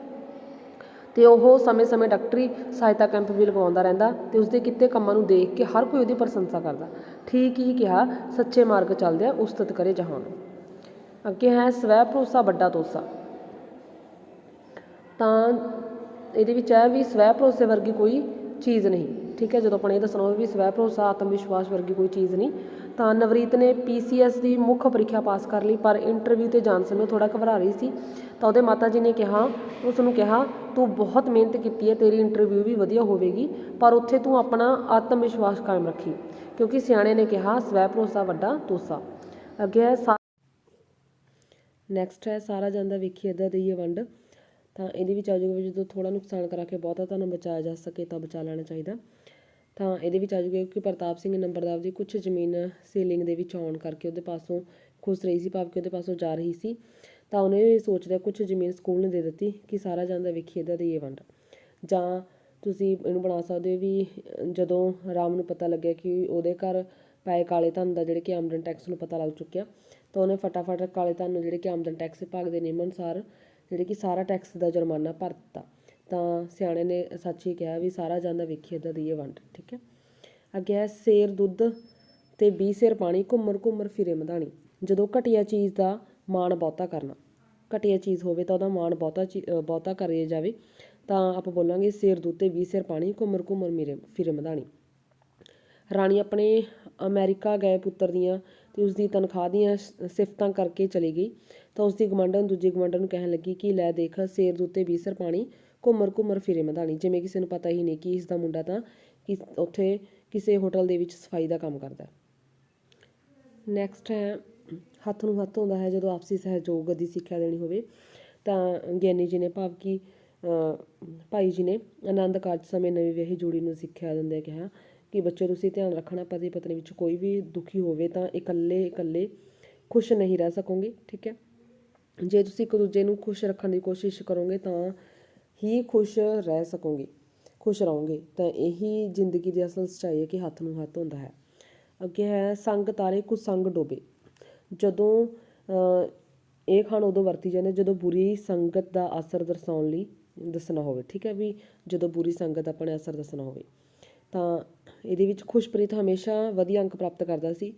ਅਤੇ ਉਹ ਸਮੇਂ-ਸਮੇਂ ਡਾਕਟਰੀ ਸਹਾਇਤਾ ਕੈਂਪ ਵੀ ਲਗਾਉਂਦਾ ਰਹਿੰਦਾ ਅਤੇ ਉਸਦੇ ਕਿਤੇ ਕੰਮਾਂ ਨੂੰ ਦੇਖ ਕੇ ਹਰ ਕੋਈ ਉਹਦੀ ਪ੍ਰਸ਼ੰਸਾ ਕਰਦਾ। ਠੀਕ ਹੀ ਕਿਹਾ, ਸੱਚੇ ਮਾਰਗ ਚੱਲਦਿਆਂ ਉਸਤਤ ਕਰੇ ਜਹਾਨ। ਅੱਗੇ ਹੈ ਸਵੈ ਭਰੋਸਾ, ਵੱਡਾ ਤੋਸਾ ਤਾਂ ਇਹਦੇ ਵਿੱਚ ਹੈ ਵੀ ਸਵੈ ਭਰੋਸੇ ਵਰਗੀ ਕੋਈ ਚੀਜ਼ ਨਹੀਂ। ਠੀਕ ਹੈ, ਜਦੋਂ ਆਪਾਂ ਇਹ ਦੱਸਣਾ ਹੋਵੇ ਵੀ ਸਵੈ ਭਰੋਸਾ ਆਤਮ ਵਿਸ਼ਵਾਸ ਵਰਗੀ ਕੋਈ ਚੀਜ਼ ਨਹੀਂ ਤਾਂ ਨਵਰੀਤ ਨੇ ਪੀਸੀਐਸ ਦੀ ਮੁੱਖ ਪ੍ਰੀਖਿਆ ਪਾਸ ਕਰ ਲਈ, ਪਰ ਇੰਟਰਵਿਊ ਤੇ ਜਾਣ ਸਮੇਂ ਥੋੜਾ ਘਬਰਾ ਰਹੀ ਸੀ। ਤਾਂ ਉਹਦੇ ਮਾਤਾ ਜੀ ਨੇ ਕਿਹਾ, ਉਸ ਨੂੰ ਕਿਹਾ, ਤੂੰ ਬਹੁਤ ਮਿਹਨਤ ਕੀਤੀ ਹੈ, ਤੇਰੀ ਇੰਟਰਵਿਊ ਵੀ ਵਧੀਆ ਹੋਵੇਗੀ, ਪਰ ਉੱਥੇ ਤੂੰ ਆਪਣਾ ਆਤਮ ਵਿਸ਼ਵਾਸ ਕਾਇਮ ਰੱਖੀ, ਕਿਉਂਕਿ ਸਿਆਣੇ ਨੇ ਕਿਹਾ, ਸਵੈ ਭਰੋਸਾ ਵੱਡਾ ਤੋਸਾ। ਅੱਗੇ ਹੈ ਸਾ- ਨੈਕਸਟ ਹੈ ਸਾਰਾ ਜਾਂਦਾ ਵੇਖੀ ਇੱਦਾਂ ਦੀ ਇਹ ਵੰਡ। ਤਾਂ ਇਹਦੇ ਵਿੱਚ ਆ ਜਾਊਗਾ ਜਦੋਂ ਥੋੜਾ ਨੁਕਸਾਨ ਕਰਾ ਕੇ ਬਹੁਤਾ ਤੁਹਾਨੂੰ ਬਚਾਇਆ ਜਾ ਸਕੇ ਤਾਂ ਬਚਾ ਲੈਣਾ ਚਾਹੀਦਾ। ਤਾਂ ਇਹਦੇ ਵਿੱਚ ਆ ਜਾਊਗਾ ਕਿ ਪ੍ਰਤਾਪ ਸਿੰਘ ਨੰਬਰਦਾਰ ਦੀ ਕੁਝ ਜ਼ਮੀਨ ਸੀਲਿੰਗ ਦੇ ਵਿੱਚ ਆਉਣ ਕਰਕੇ ਉਹਦੇ ਪਾਸੋਂ ਖੁਸ ਰਹੀ ਸੀ, ਭਾਵ ਕਿ ਉਹਦੇ ਪਾਸੋਂ ਜਾ ਰਹੀ ਸੀ। ਤਾਂ ਉਹਨੇ ਇਹ ਸੋਚਦਾ ਕੁਝ ਜ਼ਮੀਨ ਸਕੂਲ ਨੇ ਦੇ ਦਿੱਤੀ ਕਿ ਸਾਰਾ ਜਾਂਦਾ ਵੇਖੀ ਇੱਦਾਂ ਦੀ ਇਹ ਵੰਡ। ਜਾਂ ਤੁਸੀਂ ਇਹਨੂੰ ਬਣਾ ਸਕਦੇ ਹੋ ਵੀ ਜਦੋਂ ਰਾਮ ਨੂੰ ਪਤਾ ਲੱਗਿਆ ਕਿ ਉਹਦੇ ਘਰ ਪਏ ਕਾਲੇ ਧਨ ਦਾ ਜਿਹੜੇ ਕਿ ਆਮਦਨ ਟੈਕਸ ਨੂੰ ਪਤਾ ਲੱਗ ਚੁੱਕਿਆ, ਤਾਂ ਉਹਨੇ ਫਟਾਫਟ ਕਾਲੇ ਧਨ ਨੂੰ ਜਿਹੜੇ ਕਿ ਆਮਦਨ ਟੈਕਸ ਵਿਭਾਗ ਦੇ ਨਿਯਮ ਅਨੁਸਾਰ ਜਿਹੜੇ ਕਿ ਸਾਰਾ ਟੈਕਸ ਦਾ ਜੁਰਮਾਨਾ ਭਰ ਦਿੱਤਾ। ਤਾਂ ਸਿਆਣੇ ਨੇ ਸੱਚ ਹੀ ਕਿਹਾ ਵੀ ਸਾਰਾ ਜਾਂਦਾ ਵੇਖੀ ਇੱਦਾਂ ਦੀ ਇਹ ਵੰਡ, ਠੀਕ ਹੈ? ਅੱਗੇ ਹੈ, ਸੇਰ ਦੁੱਧ ਤੇ 20 ਸੇਰ ਪਾਣੀ, ਘੁੰਮਰ ਘੁੰਮਰ ਫਿਰੇ ਮਧਾਣੀ। ਜਦੋਂ ਘਟੀਆ ਚੀਜ਼ ਦਾ ਮਾਣ ਬਹੁਤਾ ਕਰਨਾ, ਘਟੀਆ ਚੀਜ਼ ਹੋਵੇ ਤਾਂ ਉਹਦਾ ਮਾਣ ਬਹੁਤਾ ਚੀ- ਬਹੁਤਾ ਕਰਿਆ ਜਾਵੇ, ਤਾਂ ਆਪਾਂ ਬੋਲਾਂਗੇ ਸਿਰ ਦੁੱਧ ਤੇ 20 ਸਿਰ ਪਾਣੀ, ਘੁੰਮਰ ਘੁੰਮਰ ਮੇਰੇ, ਫਿਰੇ ਮਧਾਣੀ। ਰਾਣੀ ਆਪਣੇ ਅਮਰੀਕਾ ਗਏ ਪੁੱਤਰ ਦੀਆਂ ਤੇ ਉਸ ਦੀ ਤਨਖਾਹ ਦੀਆਂ ਸਿਫਤਾਂ ਕਰਕੇ ਚਲੀ ਗਈ, ਤਾਂ ਉਸ ਦੀ ਗਵਾਂਢਣ ਦੂਜੇ ਗਵਾਂਢਣ ਨੂੰ ਕਹਿਣ ਲੱਗੀ ਕਿ ਲੈ ਦੇਖ, ਸਿਰ ਦੁੱਧ 'ਤੇ 20 ਸਿਰ ਪਾਣੀ ਘੁੰਮਰ ਘੁੰਮਰ ਫਿਰੇ ਮਧਾਣੀ। ਜਿਵੇਂ ਕਿਸੇ ਨੂੰ ਪਤਾ ਹੀ ਨਹੀਂ ਕਿ ਇਸ ਦਾ ਮੁੰਡਾ ਤਾਂ ਕਿ ਉੱਥੇ ਕਿਸੇ ਹੋਟਲ ਦੇ ਵਿੱਚ ਸਫ਼ਾਈ ਦਾ ਕੰਮ ਕਰਦਾ ਨੈਕਸਟ ਹੈ, ਹੱਥ ਨੂੰ ਹੱਥ ਹੁੰਦਾ ਹੈ, ਜਦੋਂ ਆਪਸੀ ਸਹਿਯੋਗ ਦੀ ਸਿੱਖਿਆ ਦੇਣੀ ਹੋਵੇ, ਤਾਂ ਗਿਆਨੀ ਜੀ ਨੇ ਭਾਵ ਕਿ ਭਾਈ ਜੀ ਨੇ ਆਨੰਦ ਕਾਰਜ ਸਮੇਂ ਨਵੀਂ ਵਿਆਹੀ ਜੋੜੀ ਨੂੰ ਸਿੱਖਿਆ ਦਿੰਦੇ ਕਿਹਾ ਕਿ ਬੱਚੇ ਤੁਸੀਂ ਧਿਆਨ ਰੱਖਣਾ, ਪਤੀ ਪਤਨੀ ਵਿੱਚ ਕੋਈ ਵੀ ਦੁਖੀ ਹੋਵੇ ਤਾਂ ਇਕੱਲੇ ਇਕੱਲੇ ਖੁਸ਼ ਨਹੀਂ ਰਹਿ ਸਕੋਗੇ, ਠੀਕ ਹੈ? ਜੇ ਤੁਸੀਂ ਇੱਕ ਦੂਜੇ ਨੂੰ ਖੁਸ਼ ਰੱਖਣ ਦੀ ਕੋਸ਼ਿਸ਼ ਕਰੋਗੇ ਤਾਂ ਹੀ ਖੁਸ਼ ਰਹਿ ਸਕੋਗੇ, ਖੁਸ਼ ਰਹੋਗੇ, ਤਾਂ ਇਹੀ ਜ਼ਿੰਦਗੀ ਦੀ ਅਸਲ ਸੱਚਾਈ ਹੈ ਕਿ ਹੱਥ ਨੂੰ ਹੱਥ ਹੁੰਦਾ ਹੈ। ਅੱਗੇ ਹੈ, ਸੰਗ ਤਾਰੇ ਕੁ ਸੰਗ ਡੋਬੇ। ਜਦੋਂ ਇਹ ਖਾਣ ਉਦੋਂ ਵਰਤੀ ਜਾਂਦੀ, ਜਦੋਂ ਬੁਰੀ ਸੰਗਤ ਦਾ ਅਸਰ ਦਰਸਾਉਣ ਲਈ ਦੱਸਣਾ ਹੋਵੇ, ਠੀਕ ਹੈ ਵੀ ਜਦੋਂ ਬੁਰੀ ਸੰਗਤ ਆਪਣੇ ਅਸਰ ਦੱਸਣਾ ਹੋਵੇ। ਤਾਂ ਇਹਦੇ ਵਿੱਚ ਖੁਸ਼ਪ੍ਰੀਤ ਹਮੇਸ਼ਾ ਵਧੀਆ ਅੰਕ ਪ੍ਰਾਪਤ ਕਰਦਾ ਸੀ।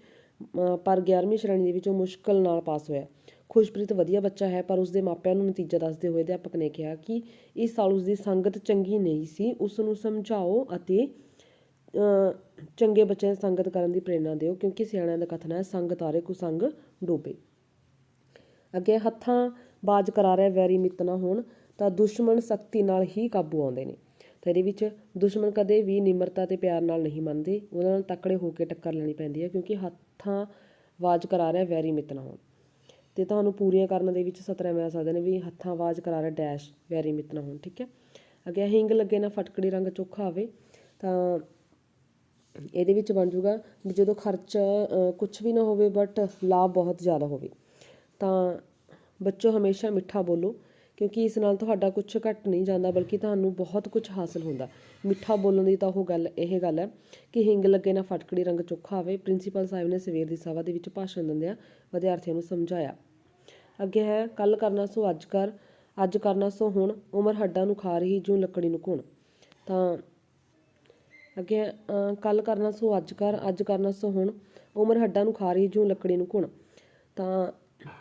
ਪਰ 11ਵੀਂ ਸ਼੍ਰੇਣੀ ਦੇ ਵਿੱਚ ਉਹ ਮੁਸ਼ਕਲ ਨਾਲ ਪਾਸ ਹੋਇਆ। ਖੁਸ਼ਪ੍ਰੀਤ ਵਧੀਆ ਬੱਚਾ ਹੈ, ਪਰ ਉਸਦੇ ਮਾਪਿਆਂ ਨੂੰ ਨਤੀਜਾ ਦੱਸਦੇ ਹੋਏ ਅਧਿਆਪਕ ਨੇ ਕਿਹਾ ਕਿ ਇਸ ਸਾਲ ਉਸਦੀ ਸੰਗਤ ਚੰਗੀ ਨਹੀਂ ਸੀ। ਉਸ ਨੂੰ ਸਮਝਾਓ ਅਤੇ ਚੰਗੇ ਬੱਚਿਆਂ ਦੀ ਸੰਗਤ ਕਰਨ ਦੀ ਪ੍ਰੇਰਣਾ ਦਿਓ, ਕਿਉਂਕਿ ਸਿਆਣਿਆਂ ਦਾ ਕਥਨ ਹੈ, ਸੰਗ ਤਾਰੇ ਕੁ ਸੰਗ ਡੋਬੇ। ਅੱਗੇ ਹੱਥਾਂ ਬਾਜ ਕਰਾ ਰਿਹਾ, ਵੈਰੀ ਮਿੱਤ ਨਾ ਹੋਣ, ਤਾਂ ਦੁਸ਼ਮਣ ਸਖਤੀ ਨਾਲ ਹੀ ਕਾਬੂ ਆਉਂਦੇ ਨੇ। ਤਾਂ ਇਹਦੇ ਵਿੱਚ ਦੁਸ਼ਮਣ ਕਦੇ ਵੀ ਨਿਮਰਤਾ ਤੇ ਪਿਆਰ ਨਾਲ ਨਹੀਂ ਮੰਨਦੇ। ਉਹਨਾਂ ਨਾਲ ਤਕੜੇ ਹੋ ਕੇ ਟੱਕਰ ਲੈਣੀ ਪੈਂਦੀ ਹੈ, ਕਿਉਂਕਿ ਹੱਥਾਂ ਆਵਾਜ਼ ਕਰਾ ਰਿਹਾ, ਵੈਰੀ ਮਿੱਤ ਨਾ ਹੋਣ। ਅਤੇ ਤੁਹਾਨੂੰ ਪੂਰੀਆਂ ਕਰਨ ਦੇ ਵਿੱਚ ਸਤਰਾਂ ਮੈਂ ਸਕਦੇ ਨੇ, ਵੀ ਹੱਥਾਂ ਆਵਾਜ਼ ਕਰਾ ਰਿਹਾ ਡੈਸ਼ ਵੈਰੀ ਮਿੱਤ ਨਾ ਹੋਣ, ਠੀਕ ਹੈ? ਅੱਗੇ ਹਿੰਗ ਲੱਗੇ ਨਾ ਫਟਕੜੀ ਰੰਗ ਚੋਖਾ ਆਵੇ ਤਾਂ ਇਹਦੇ ਵਿੱਚ ਬਣ ਜੂਗਾ, ਵੀ ਜਦੋਂ ਖਰਚ ਕੁਝ ਵੀ ਨਾ ਹੋਵੇ ਬਟ ਲਾਭ ਬਹੁਤ ਜ਼ਿਆਦਾ ਹੋਵੇ। ਤਾਂ ਬੱਚੋ, ਹਮੇਸ਼ਾ ਮਿੱਠਾ ਬੋਲੋ। ਕਿਉਂਕਿ ਇਸ ਨਾਲ ਤੁਹਾਡਾ ਕੁਝ ਘਟ ਨਹੀਂ ਜਾਂਦਾ, ਬਲਕਿ ਤੁਹਾਨੂੰ ਬਹੁਤ ਕੁਝ ਹਾਸਲ ਹੁੰਦਾ। ਮਿੱਠਾ ਬੋਲਣ ਦੀ ਤਾਂ ਉਹ ਗੱਲ, ਇਹ ਗੱਲ ਹੈ ਕਿ ਹਿੰਗ ਲੱਗੇ ਨਾ ਫਟਕੜੀ ਰੰਗ ਚੋਖਾ ਆਵੇ। ਪ੍ਰਿੰਸੀਪਲ ਸਾਹਿਬ ਨੇ ਸਵੇਰ ਦੀ ਸਭਾ ਦੇ ਵਿੱਚ ਭਾਸ਼ਣ ਦਿੰਦਿਆਂ ਵਿਦਿਆਰਥੀਆਂ ਨੂੰ ਸਮਝਾਇਆ। ਅੱਗੇ ਹੈ ਕੱਲ ਕਰਨਾ ਸੋ, ਅੱਜ ਕਰ, ਅੱਜ ਕਰਨਾ ਸੋ, ਹੁਣ। ਉਮਰ ਹੱਡਾਂ ਨੂੰ ਖਾ ਰਹੀ, ਜੂ ਲੱਕੜੀ ਨੂੰ ਘੁਣ। ਤਾਂ ਅੱਗੇ ਕੱਲ ਕਰਨਾ ਸੋ, ਅੱਜ ਕਰ, ਅੱਜ ਕਰਨਾ ਸੋ, ਹੁਣ। ਉਮਰ ਹੱਡਾਂ ਨੂੰ ਖਾ ਰਹੀ, ਜੂ ਲੱਕੜੀ ਨੂੰ ਘੁਣ। ਤਾਂ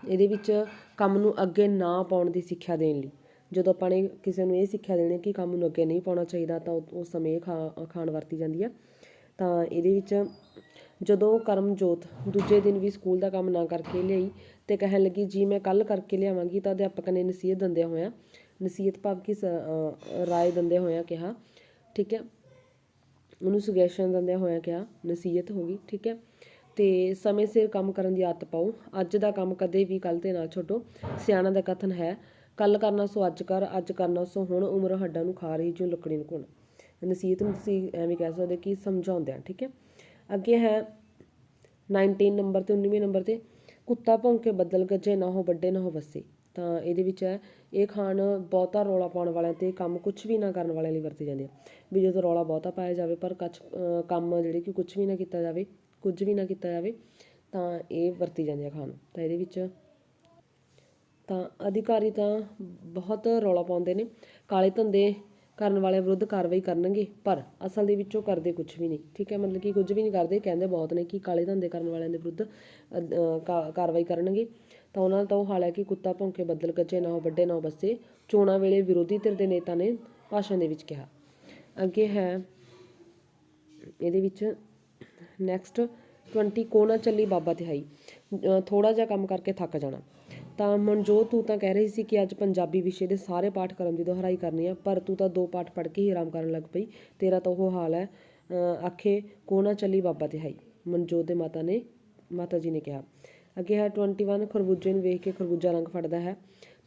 ਇਹਦੇ ਵਿੱਚ ਕੰਮ ਨੂੰ ਅੱਗੇ ਨਾ ਪਾਉਣ ਦੀ ਸਿੱਖਿਆ ਦੇਣ ਲਈ। ਜਦੋਂ ਆਪਾਂ ਨੇ ਕਿਸੇ ਨੂੰ ਇਹ ਸਿੱਖਿਆ ਦੇਣੀ ਕਿ ਕੰਮ ਨੂੰ ਅੱਗੇ ਨਹੀਂ ਪਾਉਣਾ ਚਾਹੀਦਾ, ਤਾਂ ਉਹ- ਉਸ ਸਮੇਂ ਇਹ ਖਾ, ਖਾਣ ਵਰਤੀ ਜਾਂਦੀ ਹੈ। ਤਾਂ ਇਹਦੇ ਵਿੱਚ ਜਦੋਂ ਕਰਮਜੋਤ ਦੂਜੇ ਦਿਨ ਵੀ ਸਕੂਲ ਦਾ ਕੰਮ ਨਾ ਕਰਕੇ ਲਿਆਈ ਤੇ ਕਹਿਣ ਲੱਗੀ, ਜੀ, ਮੈਂ ਕੱਲ ਕਰਕੇ ਲਿਆਵਾਂਗੀ ਤਾਂ ਅਧਿਆਪਕ ਨੇ ਨਸੀਹਤ ਦਿੰਦਿਆਂ ਹੋਇਆਂ, ਨਸੀਹਤ ਭਾਵ ਕਿ ਸ- ਰਾਏ ਦਿੰਦਿਆਂ ਹੋਇਆਂ ਕਿਹਾ, ਠੀਕ ਹੈ। ਉਹਨੂੰ ਸੁਜੈਸ਼ਨ ਦਿੰਦਿਆਂ ਹੋਇਆਂ ਕਿਹਾ, ਨਸੀਹਤ ਹੋ ਗਈ ਠੀਕ ਹੈ। ਤੇ ਸਮੇਂ ਸਿਰ ਕੰਮ ਕਰਨ ਦੀ ਆਦਤ ਪਾਓ। ਅੱਜ ਦਾ ਕੰਮ ਕਦੇ ਵੀ ਕੱਲ ਤੇ ਨਾ ਛੱਡੋ। ਸਿਆਣਾ ਦਾ ਕਥਨ ਹੈ ਕੱਲ ਕਰਨਾ ਸੋ, ਅੱਜ ਕਰ, ਅੱਜ ਕਰਨਾ ਸੋ, ਹੁਣ ਉਮਰ ਹੱਡਾਂ ਨੂੰ ਖਾ ਰਹੀ ਜੋ ਲੱਕੜੀ ਨੂੰ ਘੁਣ। ਨਸੀਹਤ ਨੂੰ ਤੁਸੀਂ ਐਵੇਂ ਕਹਿ ਸਕਦੇ ਕਿ ਸਮਝਾਉਂਦੇ ਆ, ਠੀਕ ਹੈ? ਅੱਗੇ ਹੈ 19 ਨੰਬਰ ਤੇ 19ਵੇਂ ਨੰਬਰ ਤੇ, ਕੁੱਤਾ ਭੌਂਕੇ ਬੱਦਲ ਗੱਜੇ, ਨਾ ਹੋ ਵੱਡੇ, ਨਾ ਹੋ ਵੱਸੇ। ਤਾਂ ਇਹਦੇ ਵਿੱਚ ਹੈ, ਇਹ ਖਾਣ ਬਹੁਤਾ ਰੌਲਾ ਪਾਉਣ ਵਾਲਿਆਂ ਤੇ ਕੰਮ ਕੁਝ ਵੀ ਨਾ ਕਰਨ ਵਾਲਿਆਂ ਲਈ ਵਰਤੀ ਜਾਂਦੀ ਹੈ ਵੀ ਜਦੋਂ ਰੌਲਾ ਬਹੁਤਾ ਪਾਇਆ ਜਾਵੇ, ਪਰ ਕੱਚ ਕੰਮ ਜਿਹੜੇ ਕਿ ਕੁਝ ਵੀ ਨਾ ਕੀਤਾ ਜਾਵੇ ਕੁਝ ਵੀ ਨਾ ਕੀਤਾ ਜਾਵੇ, ਤਾਂ ਇਹ ਵਰਤੀ ਜਾਂਦੀ ਹੈ ਖਾਣ ਤਾਂ ਇਹਦੇ ਵਿੱਚ ਤਾਂ ਅਧਿਕਾਰੀ ਤਾਂ ਬਹੁਤ ਰੌਲਾ ਪਾਉਂਦੇ ਨੇ, ਕਾਲੇ ਧੰਦੇ ਕਰਨ ਵਾਲਿਆਂ ਵਿਰੁੱਧ ਕਾਰਵਾਈ ਕਰਨਗੇ, ਪਰ ਅਸਲ ਦੇ ਵਿੱਚ ਉਹ ਕਰਦੇ ਕੁਝ ਵੀ ਨਹੀਂ। ਠੀਕ ਹੈ, ਮਤਲਬ ਕਿ ਕੁਝ ਵੀ ਨਹੀਂ ਕਰਦੇ, ਕਹਿੰਦੇ ਬਹੁਤ ਨੇ ਕਿ ਕਾਲੇ ਧੰਦੇ ਕਰਨ ਵਾਲਿਆਂ ਦੇ ਵਿਰੁੱਧ ਕਾਰਵਾਈ ਕਰਨਗੇ। ਤਾਂ ਉਹਨਾਂ ਤੋਂ ਤਾਂ ਹਾਲ ਹੈ ਕਿ ਕੁੱਤਾ ਭੌਂਕੇ ਬੱਦਲ ਕੱਚੇ, ਨਾ ਹੋ ਵੱਡੇ, ਨਾ ਹੋ ਬੱਸੇ, ਚੋਣਾਂ ਵੇਲੇ ਵਿਰੋਧੀ ਧਿਰ ਦੇ ਨੇਤਾ ਨੇ ਭਾਸ਼ਣ ਦੇ ਵਿੱਚ ਕਿਹਾ। ਅੱਗੇ ਹੈ, ਇਹਦੇ ਵਿੱਚ ਨੈਕਸਟ 20 ਕੋਨਾ ਚੱਲੀ ਬਾਬਾ ਤਿਹਾਈ। ਥੋੜਾ ਜਿਹਾ ਕੰਮ ਕਰਕੇ ਥੱਕ ਜਾਣਾ। ਤਾਂ ਮਨਜੋਤ, ਤੂੰ ਤਾਂ ਕਹਿ ਰਹੀ ਸੀ ਕਿ ਅੱਜ ਪੰਜਾਬੀ ਵਿਸ਼ੇ ਦੇ ਸਾਰੇ ਪਾਠ ਕਰਨ ਦੀ ਦੁਹਰਾਈ ਕਰਨੀ ਆ, ਪਰ ਤੂੰ ਤਾਂ ਦੋ ਪਾਠ ਪੜ੍ਹ ਕੇ ਹੀ ਆਰਾਮ ਕਰਨ ਲੱਗ ਪਈ। ਤੇਰਾ ਤਾਂ ਉਹ ਹਾਲ ਹੈ। ਅਹ ਆਖੇ ਕੋਨਾ ਚੱਲੀ ਬਾਬਾ ਤਿਹਾਈ। ਮਨਜੋਤ ਦੇ ਮਾਤਾ ਨੇ, ਮਾਤਾ ਜੀ ਨੇ ਕਿਹਾ। ਅੱਗੇ ਹੈ 21 ਖਰਬੂਜੇ ਨੂੰ ਵੇਖ ਕੇ ਖਰਬੂਜਾ ਰੰਗ ਫੜਦਾ ਹੈ।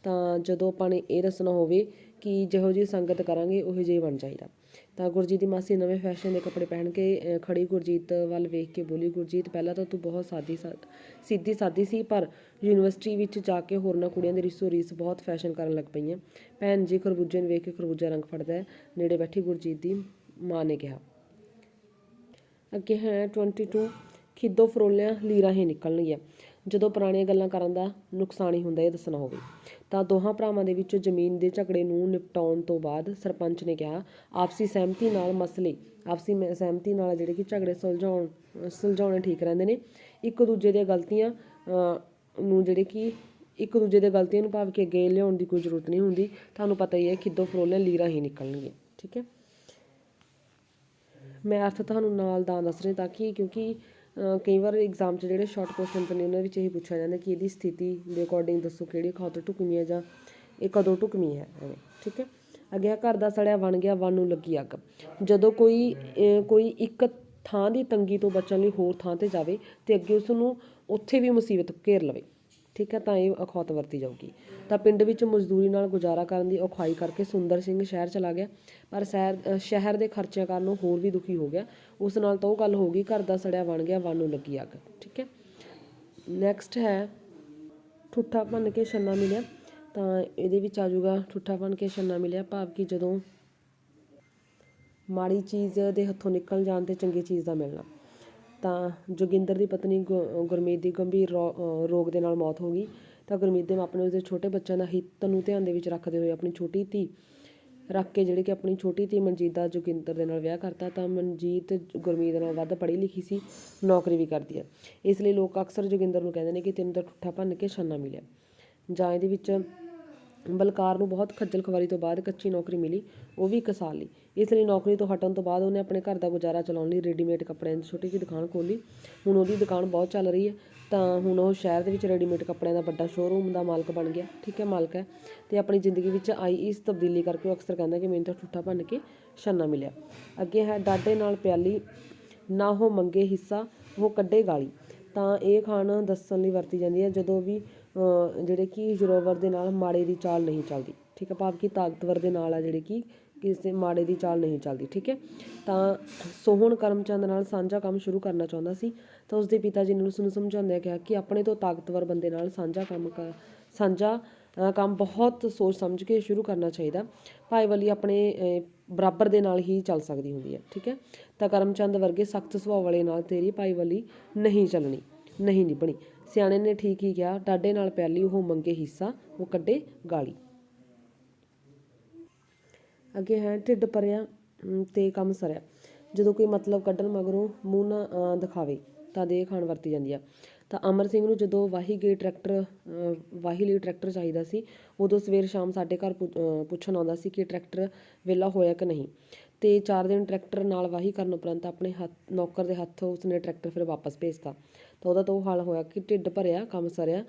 ਤਾਂ ਜਦੋਂ ਆਪਾਂ ਨੇ ਇਹ ਦੱਸਣਾ ਹੋਵੇ ਕਿ ਜਿਹੋ ਜਿਹੀ ਸੰਗਤ ਕਰਾਂਗੇ, ਉਹੋ ਜਿਹੀ ਬਣ ਜਾਈਦਾ। ਤਾਂ ਗੁਰਜੀਤ ਦੀ ਮਾਸੀ ਨਵੇਂ ਫੈਸ਼ਨ ਦੇ ਕੱਪੜੇ ਪਹਿਨ ਕੇ ਖੜੀ ਗੁਰਜੀਤ ਵੱਲ ਵੇਖ ਕੇ ਬੋਲੀ, ਗੁਰਜੀਤ, ਪਹਿਲਾਂ ਤਾਂ ਤੂੰ ਬਹੁਤ ਸਾਦੀ ਸਿੱਧੀ ਸਾਦੀ ਸੀ, ਪਰ ਯੂਨੀਵਰਸਿਟੀ ਵਿੱਚ ਜਾ ਕੇ ਹੋਰਨਾਂ ਕੁੜੀਆਂ ਦੇ ਰਿਸੋ ਰੀਸ ਬਹੁਤ ਫੈਸ਼ਨ ਕਰਨ ਲੱਗ ਪਈਆਂ। ਭੈਣ ਜੀ ਖਰਬੂਜੇ ਨੂੰ ਵੇਖ ਕੇ ਖਰਬੂਜਾ ਰੰਗ ਫੜਦਾ ਹੈ। ਨੇੜੇ ਬੈਠੀ ਗੁਰਜੀਤ ਦੀ ਮਾਂ ਨੇ ਕਿਹਾ, ਅੱਗੇ ਹੈ 22 ਖਿੱਦੋ ਫਰੋਲਿਆਂ ਲੀਰਾਂ ਹੀ ਨਿਕਲਣਗੀਆਂ। ਜਦੋਂ ਪੁਰਾਣੀਆਂ ਗੱਲਾਂ ਕਰਨ ਦਾ ਨੁਕਸਾਨ ਹੀ ਹੁੰਦਾ, ਇਹ ਦੱਸਣਾ ਹੋਵੇ। ਤਾਂ ਦੋਹਾਂ ਭਰਾਵਾਂ ਦੇ ਵਿੱਚ ਜ਼ਮੀਨ ਦੇ ਝਗੜੇ ਨੂੰ ਨਿਪਟਾਉਣ ਤੋਂ ਬਾਅਦ ਸਰਪੰਚ ਨੇ ਕਿਹਾ, ਆਪਸੀ ਸਹਿਮਤੀ ਨਾਲ ਮਸਲੇ, ਆਪਸੀ ਮ- ਸਹਿਮਤੀ ਨਾਲ ਜਿਹੜੇ ਕਿ ਝਗੜੇ ਸੁਲਝਾਉਣ, ਸੁਲਝਾਉਣੇ ਠੀਕ ਰਹਿੰਦੇ ਨੇ। ਇੱਕ ਦੂਜੇ ਦੀਆਂ ਗਲਤੀਆਂ ਨੂੰ ਜਿਹੜੇ ਕਿ ਇੱਕ ਦੂਜੇ ਦੇ ਗਲਤੀਆਂ ਨੂੰ ਭਾਵ ਕੇ ਅੱਗੇ ਲਿਆਉਣ ਦੀ ਕੋਈ ਜ਼ਰੂਰਤ ਨਹੀਂ ਹੁੰਦੀ। ਤੁਹਾਨੂੰ ਪਤਾ ਹੀ ਹੈ ਖਿੱਦੋ ਫਰੋਲਿਆਂ ਲੀਰਾਂ ਹੀ ਨਿਕਲਣਗੇ ਠੀਕ ਹੈ। ਮੈਂ ਅਰਥ ਤੁਹਾਨੂੰ ਨਾਲ ਦਾ ਦੱਸ ਰਹੀ ਤਾਂ ਕਿ ਕਿਉਂਕਿ ਕਈ ਵਾਰ ਇਗਜ਼ਾਮ 'ਚ ਜਿਹੜੇ ਸ਼ਾਰਟ ਕੁਐਸਚਨਸ ਨੇ, ਉਹਨਾਂ ਵਿੱਚ ਇਹ ਪੁੱਛਿਆ ਜਾਂਦਾ ਕਿ ਇਹਦੀ ਸਥਿਤੀ ਦੇ ਅਕੋਰਡਿੰਗ ਦੱਸੋ ਕਿਹੜੀ ਖਾਤਰ ਢੁਕਵੀਂ ਹੈ ਜਾਂ ਇਹ ਕਦੋਂ ਢੁਕਵੀਂ ਹੈ, ਐਵੇਂ, ਠੀਕ ਹੈ? ਅੱਗੇ ਘਰ ਦਾ ਸੜਿਆ ਬਣ ਗਿਆ ਵਨ ਨੂੰ ਲੱਗੀ ਅੱਗ। ਜਦੋਂ ਕੋਈ ਕੋਈ ਇੱਕ ਥਾਂ ਦੀ ਤੰਗੀ ਤੋਂ ਬਚਣ ਲਈ ਹੋਰ ਥਾਂ ਤੇ ਜਾਵੇ ਤੇ ਅੱਗੇ ਉਸ ਨੂੰ ਉੱਥੇ ਵੀ ਮੁਸੀਬਤ ਘੇਰ ਲਵੇ। ਠੀਕ ਹੈ, ਤਾਂ ਇਹ ਅਖੌਤ ਵਰਤੀ ਜਾਊਗੀ। ਤਾਂ ਪਿੰਡ ਵਿੱਚ ਮਜ਼ਦੂਰੀ ਨਾਲ ਗੁਜ਼ਾਰਾ ਕਰਨ ਦੀ ਔਖਾਈ ਕਰਕੇ ਸੁੰਦਰ ਸਿੰਘ ਸ਼ਹਿਰ ਚਲਾ ਗਿਆ। ਪਰ ਸ਼ਹਿਰ ਸ਼ਹਿਰ ਦੇ ਖਰਚਿਆਂ ਕਾਰਨ ਉਹ ਹੋਰ ਵੀ ਦੁਖੀ ਹੋ ਗਿਆ। ਉਸ ਨਾਲ ਤਾਂ ਉਹ ਗੱਲ ਹੋ ਗਈ, ਘਰ ਦਾ ਸੜਿਆ ਬਣ ਗਿਆ ਵਨ ਨੂੰ ਲੱਗੀ ਅੱਗ, ਠੀਕ ਹੈ। ਨੈਕਸਟ ਹੈ, ਠੁੱਠਾ ਭੰਨ ਕੇ ਛੰਨਾ ਮਿਲਿਆ। ਤਾਂ ਇਹਦੇ ਵਿੱਚ ਆ ਜਾਊਗਾ, ਠੁੱਠਾ ਭੰਨ ਕੇ ਛੰਨਾ ਮਿਲਿਆ। ਭਾਵ ਕਿ ਜਦੋਂ ਮਾੜੀ ਚੀਜ਼ ਦੇ ਹੱਥੋਂ ਨਿਕਲ ਜਾਣ ਤੇ ਚੰਗੀ ਚੀਜ਼ ਦਾ ਮਿਲਣਾ। ਤਾਂ ਜੋਗਿੰਦਰ ਦੀ ਪਤਨੀ ਗੁ- ਗੁਰਮੀਤ ਦੀ ਗੰਭੀਰ ਰੋ- ਰੋਗ ਦੇ ਨਾਲ ਮੌਤ ਹੋ ਗਈ। ਤਾਂ ਗੁਰਮੀਤ ਦੇ ਮਾਪੇ ਨੇ ਉਸਦੇ ਛੋਟੇ ਬੱਚਿਆਂ ਦਾ ਹਿੱਤ ਨੂੰ ਧਿਆਨ ਦੇ ਵਿੱਚ ਰੱਖਦੇ ਹੋਏ ਆਪਣੀ ਛੋਟੀ ਧੀ ਰੱਖ ਕੇ ਜਿਹੜੇ ਕਿ ਆਪਣੀ ਛੋਟੀ ਧੀ ਮਨਜੀਤ ਦਾ ਜੋਗਿੰਦਰ ਦੇ ਨਾਲ ਵਿਆਹ ਕਰਤਾ। ਤਾਂ ਮਨਜੀਤ ਗੁਰਮੀਤ ਨਾਲ ਵੱਧ ਪੜ੍ਹੀ ਲਿਖੀ ਸੀ, ਨੌਕਰੀ ਵੀ ਕਰਦੀ ਹੈ। ਇਸ ਲਈ ਲੋਕ ਅਕਸਰ ਜੋਗਿੰਦਰ ਨੂੰ ਕਹਿੰਦੇ ਨੇ ਕਿ ਤੈਨੂੰ ਤਾਂ ਠੁੱਠਾ ਭੰਨ ਕੇ ਛਾਨਾ ਮਿਲਿਆ। ਜਾਂ ਇਹਦੇ ਵਿੱਚ ਬਲਕਾਰ ਨੂੰ ਬਹੁਤ ਖੱਜਲ ਖਵਾਰੀ ਤੋਂ ਬਾਅਦ ਕੱਚੀ ਨੌਕਰੀ ਮਿਲੀ, ਉਹ ਵੀ ਇੱਕ ਸਾਲ ਲਈ। ਇਸ ਲਈ ਨੌਕਰੀ ਤੋਂ ਹਟਣ ਤੋਂ ਬਾਅਦ ਉਹਨੇ ਆਪਣੇ ਘਰ ਦਾ ਗੁਜ਼ਾਰਾ ਚਲਾਉਣ ਲਈ ਰੈਡੀਮੇਡ ਕੱਪੜਿਆਂ ਦੀ ਛੋਟੀ ਜਿਹੀ ਦੁਕਾਨ ਖੋਲ੍ਹੀ। ਹੁਣ ਉਹਦੀ ਦੁਕਾਨ ਬਹੁਤ ਚੱਲ ਰਹੀ ਹੈ, ਤਾਂ ਹੁਣ ਉਹ ਸ਼ਹਿਰ ਦੇ ਵਿੱਚ ਰੈਡੀਮੇਡ ਕੱਪੜਿਆਂ ਦਾ ਵੱਡਾ ਸ਼ੋਰੂਮ ਦਾ ਮਾਲਕ ਬਣ ਗਿਆ। ਠੀਕ ਹੈ, ਮਾਲਕ ਹੈ। ਤੇ ਆਪਣੀ ਜ਼ਿੰਦਗੀ ਵਿੱਚ ਆਈ ਇਸ ਤਬਦੀਲੀ ਕਰਕੇ ਉਹ ਅਕਸਰ ਕਹਿੰਦਾ ਕਿ ਮੈਨੂੰ ਤਾਂ ਠੁੱਠਾ ਭੰਨ ਕੇ ਛੰਨਾ ਮਿਲਿਆ। ਅੱਗੇ ਹੈ ਡਾਡੇ ਨਾਲ ਪਿਆਲੀ, ਨਾ ਉਹ ਮੰਗੇ ਹਿੱਸਾ, ਉਹ ਕੱਢੇ ਗਾਲੀ। ਤਾਂ ਇਹ ਖਾਣ ਦੱਸਣ ਲਈ ਵਰਤੀ ਜਾਂਦੀ ਹੈ, ਜਦੋਂ ਵੀ ਜਿਹੜੇ ਕਿ ਜ਼ੋਰਵਰ ਦੇ ਨਾਲ ਮਾੜੇ ਦੀ ਚਾਲ ਨਹੀਂ ਚੱਲਦੀ। ਠੀਕ ਹੈ, ਭਾਵ ਕਿ ਤਾਕਤਵਰ ਦੇ ਨਾਲ ਆ ਜਿਹੜੇ ਕਿ ਕਿਸੇ ਮਾੜੇ ਦੀ ਚਾਲ ਨਹੀਂ ਚੱਲਦੀ। ਠੀਕ ਹੈ, ਤਾਂ ਸੋਹਣ ਕਰਮਚੰਦ ਨਾਲ ਸਾਂਝਾ ਕੰਮ ਸ਼ੁਰੂ ਕਰਨਾ ਚਾਹੁੰਦਾ ਸੀ। ਤਾਂ ਉਸਦੇ ਪਿਤਾ ਜੀ ਨੇ ਉਸ ਨੂੰ ਸਮਝਾਉਂਦਿਆਂ ਕਿਹਾ ਕਿ ਆਪਣੇ ਤੋਂ ਤਾਕਤਵਰ ਬੰਦੇ ਨਾਲ ਸਾਂਝਾ ਕੰਮ ਕਰ ਸਾਂਝਾ ਕੰਮ ਬਹੁਤ ਸੋਚ ਸਮਝ ਕੇ ਸ਼ੁਰੂ ਕਰਨਾ ਚਾਹੀਦਾ। ਭਾਈਵਾਲੀ ਆਪਣੇ ਬਰਾਬਰ ਦੇ ਨਾਲ ਹੀ ਚੱਲ ਸਕਦੀ ਹੁੰਦੀ ਹੈ। ਠੀਕ ਹੈ, ਤਾਂ ਕਰਮਚੰਦ ਵਰਗੇ ਸਖਤ ਸੁਭਾਅ ਵਾਲੇ ਨਾਲ ਤੇਰੀ ਭਾਈਵਾਲੀ ਨਹੀਂ ਚੱਲਣੀ, ਨਹੀਂ ਨਿਭਣੀ। ਸਿਆਣੇ ਨੇ ਠੀਕ ਹੀ ਕਿਹਾ ਡਾਡੇ ਨਾਲ ਪਿਆਲੀ ਉਹ ਮੰਗੇ ਹਿੱਸਾ ਉਹ ਕੱਢੇ ਗਾਲੀ। ਅੱਗੇ ਹੈ ਢਿੱਡ ਭਰਿਆ ਤੇ ਕੰਮ ਸਰਿਆ। ਜਦੋਂ ਕੋਈ ਮਤਲਬ ਕੱਢਣ ਮਗਰੋਂ ਮੂੰਹ ਨਾ ਦਿਖਾਵੇ ਤਾਂ ਦੇ ਖਾਣ ਵਰਤੀ ਜਾਂਦੀ ਆ। ਤਾਂ ਅਮਰ ਸਿੰਘ ਨੂੰ ਜਦੋਂ ਵਾਹੀ ਗਏ ਟਰੈਕਟਰ ਅ, ਵਾਹੀ ਲਈ ਟਰੈਕਟਰ ਚਾਹੀਦਾ ਸੀ ਉਦੋਂ ਸਵੇਰ ਸ਼ਾਮ ਸਾਡੇ ਘਰ ਪੁੱਛਣ ਆਉਂਦਾ ਸੀ ਕਿ ਟਰੈਕਟਰ ਵਿਹਲਾ ਹੋਇਆ ਕਿ ਨਹੀਂ। ਤੇ ਚਾਰ ਦਿਨ ਟਰੈਕਟਰ ਨਾਲ ਵਾਹੀ ਕਰਨ ਉਪਰੰਤ ਆਪਣੇ ਹੱਥ, ਨੌਕਰ ਦੇ ਹੱਥ ਉਸਨੇ ਟਰੈਕਟਰ ਫਿਰ ਵਾਪਸ ਭੇਜਤਾ ਤਾਂ ਉਹਦਾ ਤਾਂ ਉਹ ਹਾਲ ਹੋਇਆ ਕਿ ਢਿੱਡ ਭਰਿਆ, ਕੰਮ ਸਰਿਆ।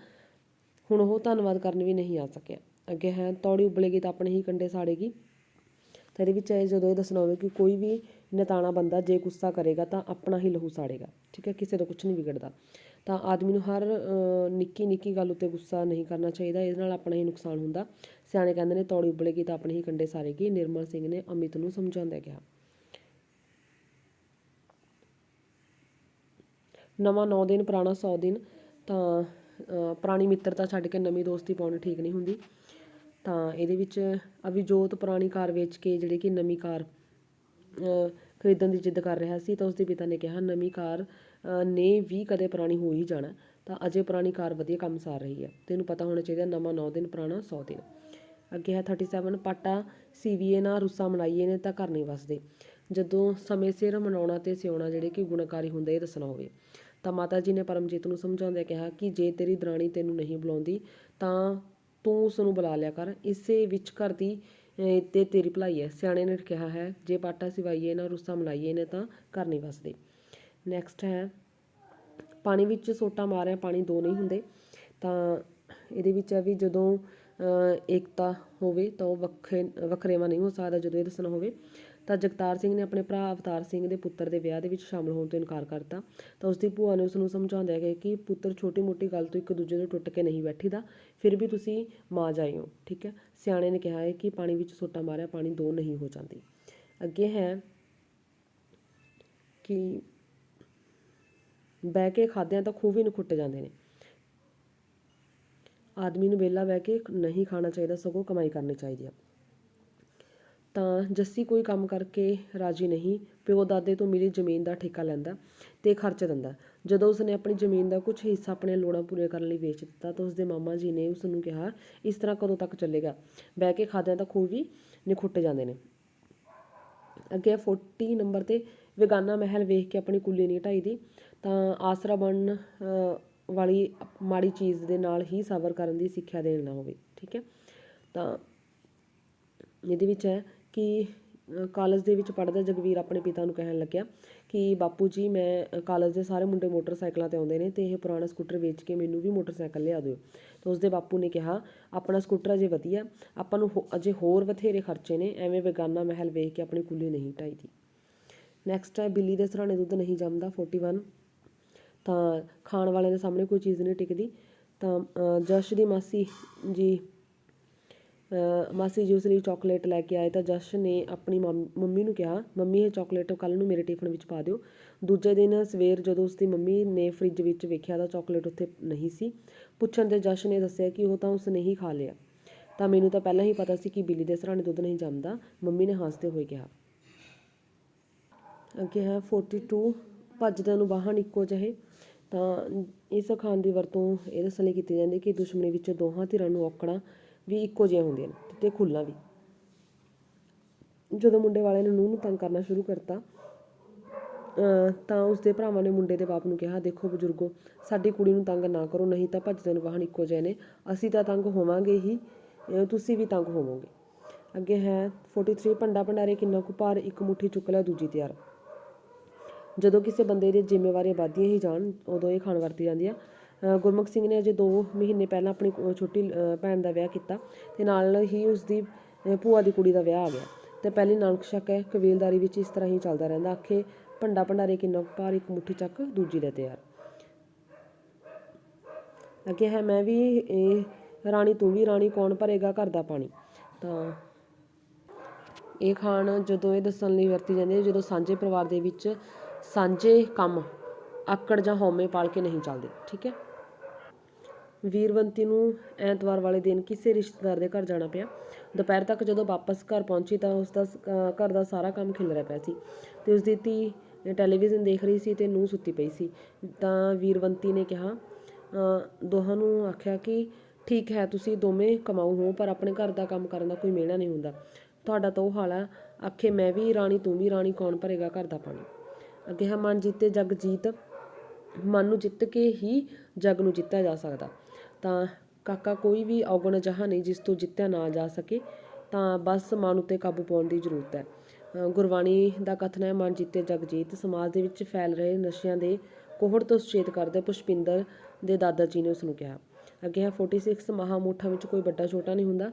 ਹੁਣ ਉਹ ਧੰਨਵਾਦ ਕਰਨ ਵੀ ਨਹੀਂ ਆ ਸਕਿਆ। ਅੱਗੇ ਹੈ, ਤੌੜੀ ਉਬਲੇਗੀ ਤਾਂ ਆਪਣੇ ਹੀ ਕੰਡੇ ਸਾੜੇਗੀ। ਤਾਂ ਇਹਦੇ ਵਿੱਚ ਇਹ ਜਦੋਂ ਇਹ ਦੱਸਣਾ ਹੋਵੇ ਕਿ ਕੋਈ ਵੀ ਨਤਾਣਾ ਬੰਦਾ ਜੇ ਗੁੱਸਾ ਕਰੇਗਾ ਤਾਂ ਆਪਣਾ ਹੀ ਲਹੂ ਸਾੜੇਗਾ। ਠੀਕ ਹੈ, ਕਿਸੇ ਦਾ ਕੁਝ ਨਹੀਂ ਵਿਗੜਦਾ। ਤਾਂ ਆਦਮੀ ਨੂੰ ਹਰ ਨਿੱਕੀ ਨਿੱਕੀ ਗੱਲ ਉੱਤੇ ਗੁੱਸਾ ਨਹੀਂ ਕਰਨਾ ਚਾਹੀਦਾ। ਇਹਦੇ ਨਾਲ ਆਪਣਾ ਹੀ ਨੁਕਸਾਨ ਹੁੰਦਾ। ਸਿਆਣੇ ਕਹਿੰਦੇ ਨੇ ਤੌੜੀ ਉਬਲੇਗੀ ਤਾਂ ਆਪਣੇ ਹੀ ਕੰਡੇ ਸਾਰੇਗੀ। ਨਿਰਮਲ ਸਿੰਘ ਨੇ ਅਮਿਤ ਨੂੰ ਸਮਝਾਉਂਦਿਆਂ ਕਿਹਾ। ਨਵਾਂ 9 ਦਿਨ ਪੁਰਾਣਾ 100 ਦਿਨ ਤਾਂ ਅ, ਪੁਰਾਣੀ ਮਿੱਤਰਤਾ ਛੱਡ ਕੇ ਨਵੀਂ ਦੋਸਤੀ ਪਾਉਣੀ ਠੀਕ ਨਹੀਂ ਹੁੰਦੀ। ਤਾਂ ਇਹਦੇ ਵਿੱਚ ਅਭਿਜੋਤ ਪੁਰਾਣੀ ਕਾਰ ਵੇਚ ਕੇ ਜਿਹੜੀ ਕਿ ਨਵੀਂ ਕਾਰ ਅ, ਖਰੀਦਣ ਦੀ ਜਿੱਦ ਕਰ ਰਿਹਾ ਸੀ ਤਾਂ ਉਸਦੇ ਪਿਤਾ ਨੇ ਕਿਹਾ ਨਵੀਂ ਕਾਰ ਨੇ ਵੀ ਕਦੇ ਪੁਰਾਣੀ ਹੋ ਹੀ ਜਾਣਾ। ਤਾਂ ਅਜੇ ਪੁਰਾਣੀ ਕਾਰ ਵਧੀਆ ਕੰਮ ਸਾਰ ਰਹੀ ਹੈ। ਤੈਨੂੰ ਪਤਾ ਹੋਣਾ ਚਾਹੀਦਾ ਨਵਾਂ 9 ਦਿਨ ਪੁਰਾਣਾ 100 ਦਿਨ। ਅੱਗੇ ਹੈ 37 ਪਾਟਾ ਸੀਵੀਏ ਨਾਲ ਰੁੱਸਾ ਮਨਾਈਏ ਨੇ ਤਾਂ ਘਰ ਨਹੀਂ ਵਸਦੇ। ਜਦੋਂ ਸਮੇਂ ਸਿਰ ਮਨਾਉਣਾ ਤੇ ਸਿਉਣਾ ਜਿਹੜੇ ਕਿ ਗੁਣਕਾਰੀ ਹੁੰਦੇ ਇਹ ਦੱਸਣਾ ਹੋਵੇ। ਤਾਂ ਮਾਤਾ ਜੀ ਨੇ ਪਰਮਜੀਤ ਨੂੰ ਸਮਝਾਉਂਦਿਆਂ ਕਿਹਾ ਕਿ ਜੇ ਤੇਰੀ ਦਰਾਣੀ ਤੈਨੂੰ ਨਹੀਂ ਬੁਲਾਉਂਦੀ ਤਾਂ ਤੂੰ ਉਸ ਨੂੰ ਬੁਲਾ ਲਿਆ ਕਰ। ਇਸੇ ਵਿੱਚ ਘਰ ਦੀ ਅਹ, ਤੇ ਤੇਰੀ ਭਲਾਈ ਹੈ। ਸਿਆਣੇ ਨੇ ਕਿਹਾ ਹੈ ਜੇ ਪਾਟਾ ਸਿਵਾਈਏ ਨਾ ਰੁੱਸਾ ਮਲਾਈਏ ਨੇ ਤਾਂ ਘਰ ਨਹੀਂ ਵਸਦੇ। ਨੈਕਸਟ ਹੈ ਪਾਣੀ ਵਿੱਚ ਸੋਟਾ ਮਾਰਿਆ ਪਾਣੀ ਦੋ ਨਹੀਂ ਹੁੰਦੇ। ਤਾਂ ਇਹਦੇ ਵਿੱਚ ਹੈ ਵੀ ਜਦੋਂ ਏਕਤਾ ਹੋਵੇ ਤਾਂ ਉਹ ਵੱਖਰੇ ਵੱਖਰੇਵਾ ਨਹੀਂ ਹੋ ਸਕਦਾ ਜਦੋਂ ਇਹ ਦੱਸਣਾ ਹੋਵੇ। ਤਾਂ ਜਗਤਾਰ ਸਿੰਘ ਨੇ ਆਪਣੇ ਭਰਾ ਅਵਤਾਰ ਸਿੰਘ ਦੇ ਪੁੱਤਰ ਦੇ ਵਿਆਹ ਦੇ ਵਿੱਚ ਸ਼ਾਮਲ ਹੋਣ ਤੋਂ ਇਨਕਾਰ ਕਰਤਾ। ਤਾਂ ਉਸਦੀ ਭੂਆ ਨੇ ਉਸ ਨੂੰ ਸਮਝਾਉਂਦਿਆ ਗਿਆ ਕਿ ਪੁੱਤਰ ਛੋਟੀ ਮੋਟੀ ਗੱਲ ਤੋਂ ਇੱਕ ਦੂਜੇ ਤੋਂ ਟੁੱਟ ਕੇ ਨਹੀਂ ਬੈਠੀਦਾ, ਫਿਰ ਵੀ ਤੁਸੀਂ ਮਾਂ ਜਾਏ ਹੋ ਠੀਕ ਹੈ? ਸਿਆਣੇ ਨੇ ਕਿਹਾ ਹੈ ਕਿ ਪਾਣੀ ਵਿੱਚ ਸੋਟਾ ਮਾਰਿਆ, ਪਾਣੀ ਦੋ ਨਹੀਂ ਹੋ ਜਾਂਦੀ। ਅੱਗੇ ਹੈ ਕਿ ਬਹਿ ਕੇ ਖਾਦਿਆਂ ਤਾਂ ਖੂਹ ਵੀ ਨੂੰ ਖੁੱਟ ਜਾਂਦੇ ਨੇ। ਆਦਮੀ ਨੂੰ ਵਿਹਲਾ ਬਹਿ ਕੇ ਨਹੀਂ ਖਾਣਾ ਚਾਹੀਦਾ ਸਗੋਂ ਕਮਾਈ ਕਰਨੀ ਚਾਹੀਦੀ ਆ। ਤਾਂ ਜੱਸੀ ਕੋਈ ਕੰਮ ਕਰਕੇ ਰਾਜੀ ਨਹੀਂ ਪਿਓ ਦਾਦੇ ਤੋਂ ਮਿਲੀ ਜ਼ਮੀਨ ਦਾ ਠੇਕਾ ਲੈਂਦਾ ਤੇ ਖਰਚ ਦਿੰਦਾ। ਜਦੋਂ ਉਸਨੇ ਆਪਣੀ ਜ਼ਮੀਨ ਦਾ ਕੁਝ ਹਿੱਸਾ ਆਪਣੇ ਲੋੜਾਂ ਪੂਰੀਆਂ ਕਰਨ ਲਈ ਵੇਚ ਦਿੱਤਾ ਤਾਂ ਉਸਦੇ ਮਾਮਾ ਜੀ ਨੇ ਉਸ ਨੂੰ ਕਿਹਾ ਇਸ ਤਰ੍ਹਾਂ ਕਦੋਂ ਤੱਕ ਚੱਲੇਗਾ? ਬਹਿ ਕੇ ਖਾਦਿਆਂ ਤਾਂ ਖੂਹ ਵੀ ਨਿਖੁੱਟ ਜਾਂਦੇ ਨੇ। ਅੱਗੇ 40 ਨੰਬਰ ਤੇ ਵਿਗਾਨਾ ਮਹਿਲ ਵੇਖ ਕੇ ਆਪਣੀ ਕੁੱਲੀ ਨਹੀਂ ਢਾਈਦੀ ਤਾਂ ਆਸਰਾ ਬਣ ਅ, ਵਾਲੀ ਮਾੜੀ ਚੀਜ਼ ਦੇ ਨਾਲ ਹੀ ਸਬਰ ਕਰਨ ਦੀ ਸਿੱਖਿਆ ਦੇਣ ਨਾ ਹੋਵੇ, ਠੀਕ ਹੈ? ਤਾਂ ਇਹਦੇ ਵਿੱਚ ਹੈ ਕਿ ਕਾਲਜ ਦੇ ਵਿੱਚ ਪੜ੍ਹਦਾ ਜਗਵੀਰ ਆਪਣੇ ਪਿਤਾ ਨੂੰ ਕਹਿਣ ਲੱਗਿਆ ਕਿ ਬਾਪੂ ਜੀ, ਮੈਂ ਕਾਲਜ ਦੇ ਸਾਰੇ ਮੁੰਡੇ ਮੋਟਰਸਾਈਕਲਾਂ ਤੇ ਆਉਂਦੇ ਨੇ ਤੇ ਇਹ ਪੁਰਾਣਾ ਸਕੂਟਰ ਵੇਚ ਕੇ ਮੈਨੂੰ ਵੀ ਮੋਟਰਸਾਈਕਲ ਲਿਆ ਦਿਓ। ਤਾਂ ਉਸਦੇ ਬਾਪੂ ਨੇ ਕਿਹਾ, ਆਪਣਾ ਸਕੂਟਰ ਅਜੇ ਵਧੀਆ, ਆਪਾਂ ਨੂੰ ਹੋ- ਅਜੇ ਹੋਰ ਬਥੇਰੇ ਖਰਚੇ ਨੇ, ਐਵੇਂ ਬੇਗਾਨਾ ਮਹਿਲ ਵੇਖ ਕੇ ਆਪਣੀ ਕੁੱਲੀ ਨਹੀਂ ਢਾਈਦੀ ਨੈਕਸਟ ਹੈ, ਬਿੱਲੀ ਦੇ ਸਰਾਣੇ ਦੁੱਧ ਨਹੀਂ ਜੰਮਦਾ 41 ਤਾਂ ਖਾਣ ਵਾਲਿਆਂ ਦੇ ਸਾਹਮਣੇ ਕੋਈ ਚੀਜ਼ ਨਹੀਂ ਟਿਕਦੀ। ਤਾਂ ਜਸ਼ ਦੀ ਮਾਸੀ ਜੀ ਮਾਸੀ ਜੀ ਉਸ ਲਈ ਚਾਕਲੇਟ ਲੈ ਕੇ ਆਏ ਤਾਂ ਜਸ਼ ਨੇ ਆਪਣੀ ਮੰਮੀ ਨੂੰ ਕਿਹਾ, ਮੰਮੀ, ਇਹ ਚਾਕਲੇਟ ਕੱਲ ਨੂੰ ਮੇਰੇ ਟਿਫਨ ਵਿੱਚ ਪਾ ਦਿਓ। ਦੂਜੇ ਦਿਨ ਸਵੇਰ ਜਦੋਂ ਉਸਦੀ ਮੰਮੀ ਨੇ ਫ੍ਰਿਜ ਵਿੱਚ ਵੇਖਿਆ ਤਾਂ ਚਾਕਲੇਟ ਉੱਥੇ ਨਹੀਂ ਸੀ। ਪੁੱਛਣ ਤੇ ਜਸ਼ ਨੇ ਦੱਸਿਆ ਕਿ ਉਹ ਤਾਂ ਉਸ ਨੇ ਹੀ ਖਾ ਲਿਆ। ਤਾਂ ਮੈਨੂੰ ਤਾਂ ਪਹਿਲਾਂ ਹੀ ਪਤਾ ਸੀ ਕਿ ਬਿੱਲੀ ਦੇ ਸਰਾਣੇ ਦੁੱਧ ਨਹੀਂ ਜੰਮਦਾ, ਮੰਮੀ ਨੇ ਹੱਸਦੇ ਹੋਏ ਕਿਹਾ। ਅੱਗੇ ਹੈ 42 ਭੱਜਦਿਆਂ ਨੂੰ ਵਾਹਨ ਇੱਕੋ ਜਿਹੇ। ਤਾਂ ਇਸ ਅਖਾਣ ਦੀ ਵਰਤੋਂ ਇਹ ਦੱਸਣ ਲਈ ਕੀਤੀ ਜਾਂਦੀ ਕਿ ਦੁਸ਼ਮਣੀ ਵਿੱਚ ਦੋਹਾਂ ਧਿਰਾਂ ਨੂੰ ਔਕੜਾਂ ਵੀ ਇੱਕੋ ਜਿਹੀਆਂ ਹੁੰਦੀਆਂ ਨੇ ਤੇ ਖੁੱਲਾਂ ਵੀ। ਜਦੋਂ ਮੁੰਡੇ ਵਾਲੇ ਨੇ ਨੂੰਹ ਨੂੰ ਤੰਗ ਕਰਨਾ ਸ਼ੁਰੂ ਕਰਤਾ, ਅਹ ਤਾਂ ਉਸਦੇ ਭਰਾਵਾਂ ਨੇ ਮੁੰਡੇ ਦੇ ਬਾਪ ਨੂੰ ਕਿਹਾ, ਦੇਖੋ ਬਜ਼ੁਰਗੋ, ਸਾਡੀ ਕੁੜੀ ਨੂੰ ਤੰਗ ਨਾ ਕਰੋ, ਨਹੀਂ ਤਾਂ ਭੱਜਦੇ ਨੂੰ ਵਾਹਨ ਇੱਕੋ ਜਿਹੇ ਨੇ। ਅਸੀਂ ਤਾਂ ਤੰਗ ਹੋਵਾਂਗੇ ਹੀ ਤੁਸੀਂ ਵੀ ਤੰਗ ਹੋਵੋਗੇ। ਅੱਗੇ ਹੈ 43 ਭੰਡਾ ਭੰਡਾਰੇ ਕਿੰਨਾ ਕੁ ਭਾਰ, ਇੱਕ ਮੁੱਠੀ ਚੁੱਕ ਲਿਆ, ਦੂਜੀ ਤਿਆਰ। ਜਦੋਂ ਕਿਸੇ ਬੰਦੇ ਦੀ ਜ਼ਿੰਮੇਵਾਰੀਆਂ ਵੱਧਦੀਆਂ ਹੀ ਜਾਣ, ਉਦੋਂ ਇਹ ਖਾਣ ਵਰਤੀ ਜਾਂਦੀ ਆ। ਗੁਰਮੁਖ ਸਿੰਘ ਨੇ ਅਜੇ 2 ਮਹੀਨੇ ਪਹਿਲਾਂ ਆਪਣੀ ਛੋਟੀ ਭੈਣ ਦਾ ਵਿਆਹ ਕੀਤਾ ਤੇ ਨਾਲ ਹੀ ਉਸ ਭੂਆ ਦੀ ਕੁੜੀ ਦਾ ਵਿਆਹ ਆ ਗਿਆ। ਤੇ ਪਹਿਲੀ ਨਾਨਕ ਸ਼ੱਕ ਹੈ, ਕਬੀਲਦਾਰੀ ਵਿੱਚ ਇਸ ਤਰ੍ਹਾਂ ਹੀ ਚੱਲਦਾ ਰਹਿੰਦਾ। ਆਖੇ, ਭੰਡਾ ਭੰਡਾਰੇ ਕਿੰਨਾ ਭਾਰ, ਇੱਕ ਮੁੱਠੀ ਚੱਕ ਦੂਜੀ ਦੇ ਤਿਆਰ ਅੱਗੇ ਹੈ ਮੈਂ ਵੀ ਇਹ ਰਾਣੀ, ਤੂੰ ਵੀ ਰਾਣੀ, ਕੌਣ ਭਰੇਗਾ ਘਰ ਦਾ ਪਾਣੀ? ਤਾਂ ਇਹ ਖਾਣ ਜਦੋਂ ਇਹ ਦੱਸਣ ਲਈ ਵਰਤੀ ਜਾਂਦੀ ਹੈ, ਜਦੋਂ ਸਾਂਝੇ ਪਰਿਵਾਰ ਦੇ ਵਿੱਚ ਸਾਂਝੇ ਕੰਮ ਆਕੜ ਜਾਂ ਹਉਮੈ ਪਾਲ ਕੇ ਨਹੀਂ ਚੱਲਦੇ, ਠੀਕ ਹੈ? ਵੀਰਵੰਤੀ ਨੂੰ ਐਤਵਾਰ ਵਾਲੇ ਦਿਨ ਕਿਸੇ ਰਿਸ਼ਤੇਦਾਰ ਦੇ ਘਰ ਜਾਣਾ ਪਿਆ। ਦੁਪਹਿਰ ਤੱਕ ਜਦੋਂ ਵਾਪਸ ਘਰ ਪਹੁੰਚੀ ਤਾਂ ਉਸ ਦਾ ਘਰ ਦਾ ਸਾਰਾ ਕੰਮ ਖਿਲ ਰਿਹਾ ਪਿਆ ਸੀ ਤੇ ਉਸ ਦੀ ਧੀ ਟੈਲੀਵਿਜ਼ਨ ਦੇਖ ਰਹੀ ਸੀ ਤੇ ਨੂੰ ਸੁੱਤੀ ਪਈ ਸੀ। ਤਾਂ ਵੀਰਵੰਤੀ ਨੇ ਕਿਹਾ ਦੋਹਾਂ ਨੂੰ ਆਖਿਆ ਕਿ ਠੀਕ ਹੈ, ਤੁਸੀਂ ਦੋਵੇਂ ਕਮਾਊ ਹੋ, ਪਰ ਆਪਣੇ ਘਰ ਦਾ ਕੰਮ ਕਰਨ ਦਾ ਕੋਈ ਮਿਹਣਾ ਨਹੀਂ ਹੁੰਦਾ। ਤੁਹਾਡਾ ਤਾਂ ਉਹ ਹਾਲ ਹੈ ਆਖੇ, ਮੈਂ ਵੀ ਰਾਣੀ, ਤੂੰ ਵੀ ਰਾਣੀ, ਕੌਣ ਭਰੇਗਾ ਘਰ ਦਾ ਪਾਣੀ ਅੱਗੇ ਹੈ ਮਨ ਜੀਤੇ ਜਗ ਜੀਤ, ਮਨ ਨੂੰ ਜਿੱਤ ਕੇ ਹੀ ਜਗ ਨੂੰ ਜਿੱਤਿਆ ਜਾ ਸਕਦਾ। ਤਾਂ ਕਾਕਾ ਕੋਈ ਵੀ ਔਗਣ ਜਹਾਂ ਨਹੀਂ ਜਿਸ ਤੋਂ ਜਿੱਤਿਆ ਨਾ ਜਾ ਸਕੇ, ਤਾਂ ਬਸ ਮਨ ਉੱਤੇ ਕਾਬੂ ਪਾਉਣ ਦੀ ਜ਼ਰੂਰਤ ਹੈ। ਗੁਰਬਾਣੀ ਦਾ ਕਥਨ ਹੈ, ਮਨ ਜਿੱਤੇ ਜਗ ਜੀਤ, ਸਮਾਜ ਦੇ ਵਿੱਚ ਫੈਲ ਰਹੇ ਨਸ਼ਿਆਂ ਦੇ ਕੋਹੜ ਤੋਂ ਸੁਚੇਤ ਕਰਦੇ ਪੁਸ਼ਪਿੰਦਰ ਦੇ ਦਾਦਾ ਜੀ ਨੇ ਉਸ ਨੂੰ ਕਿਹਾ। ਅੱਗੇ ਹੈ 46 ਮਹਾਮੂਠਾਂ ਵਿੱਚ ਕੋਈ ਵੱਡਾ ਛੋਟਾ ਨਹੀਂ ਹੁੰਦਾ।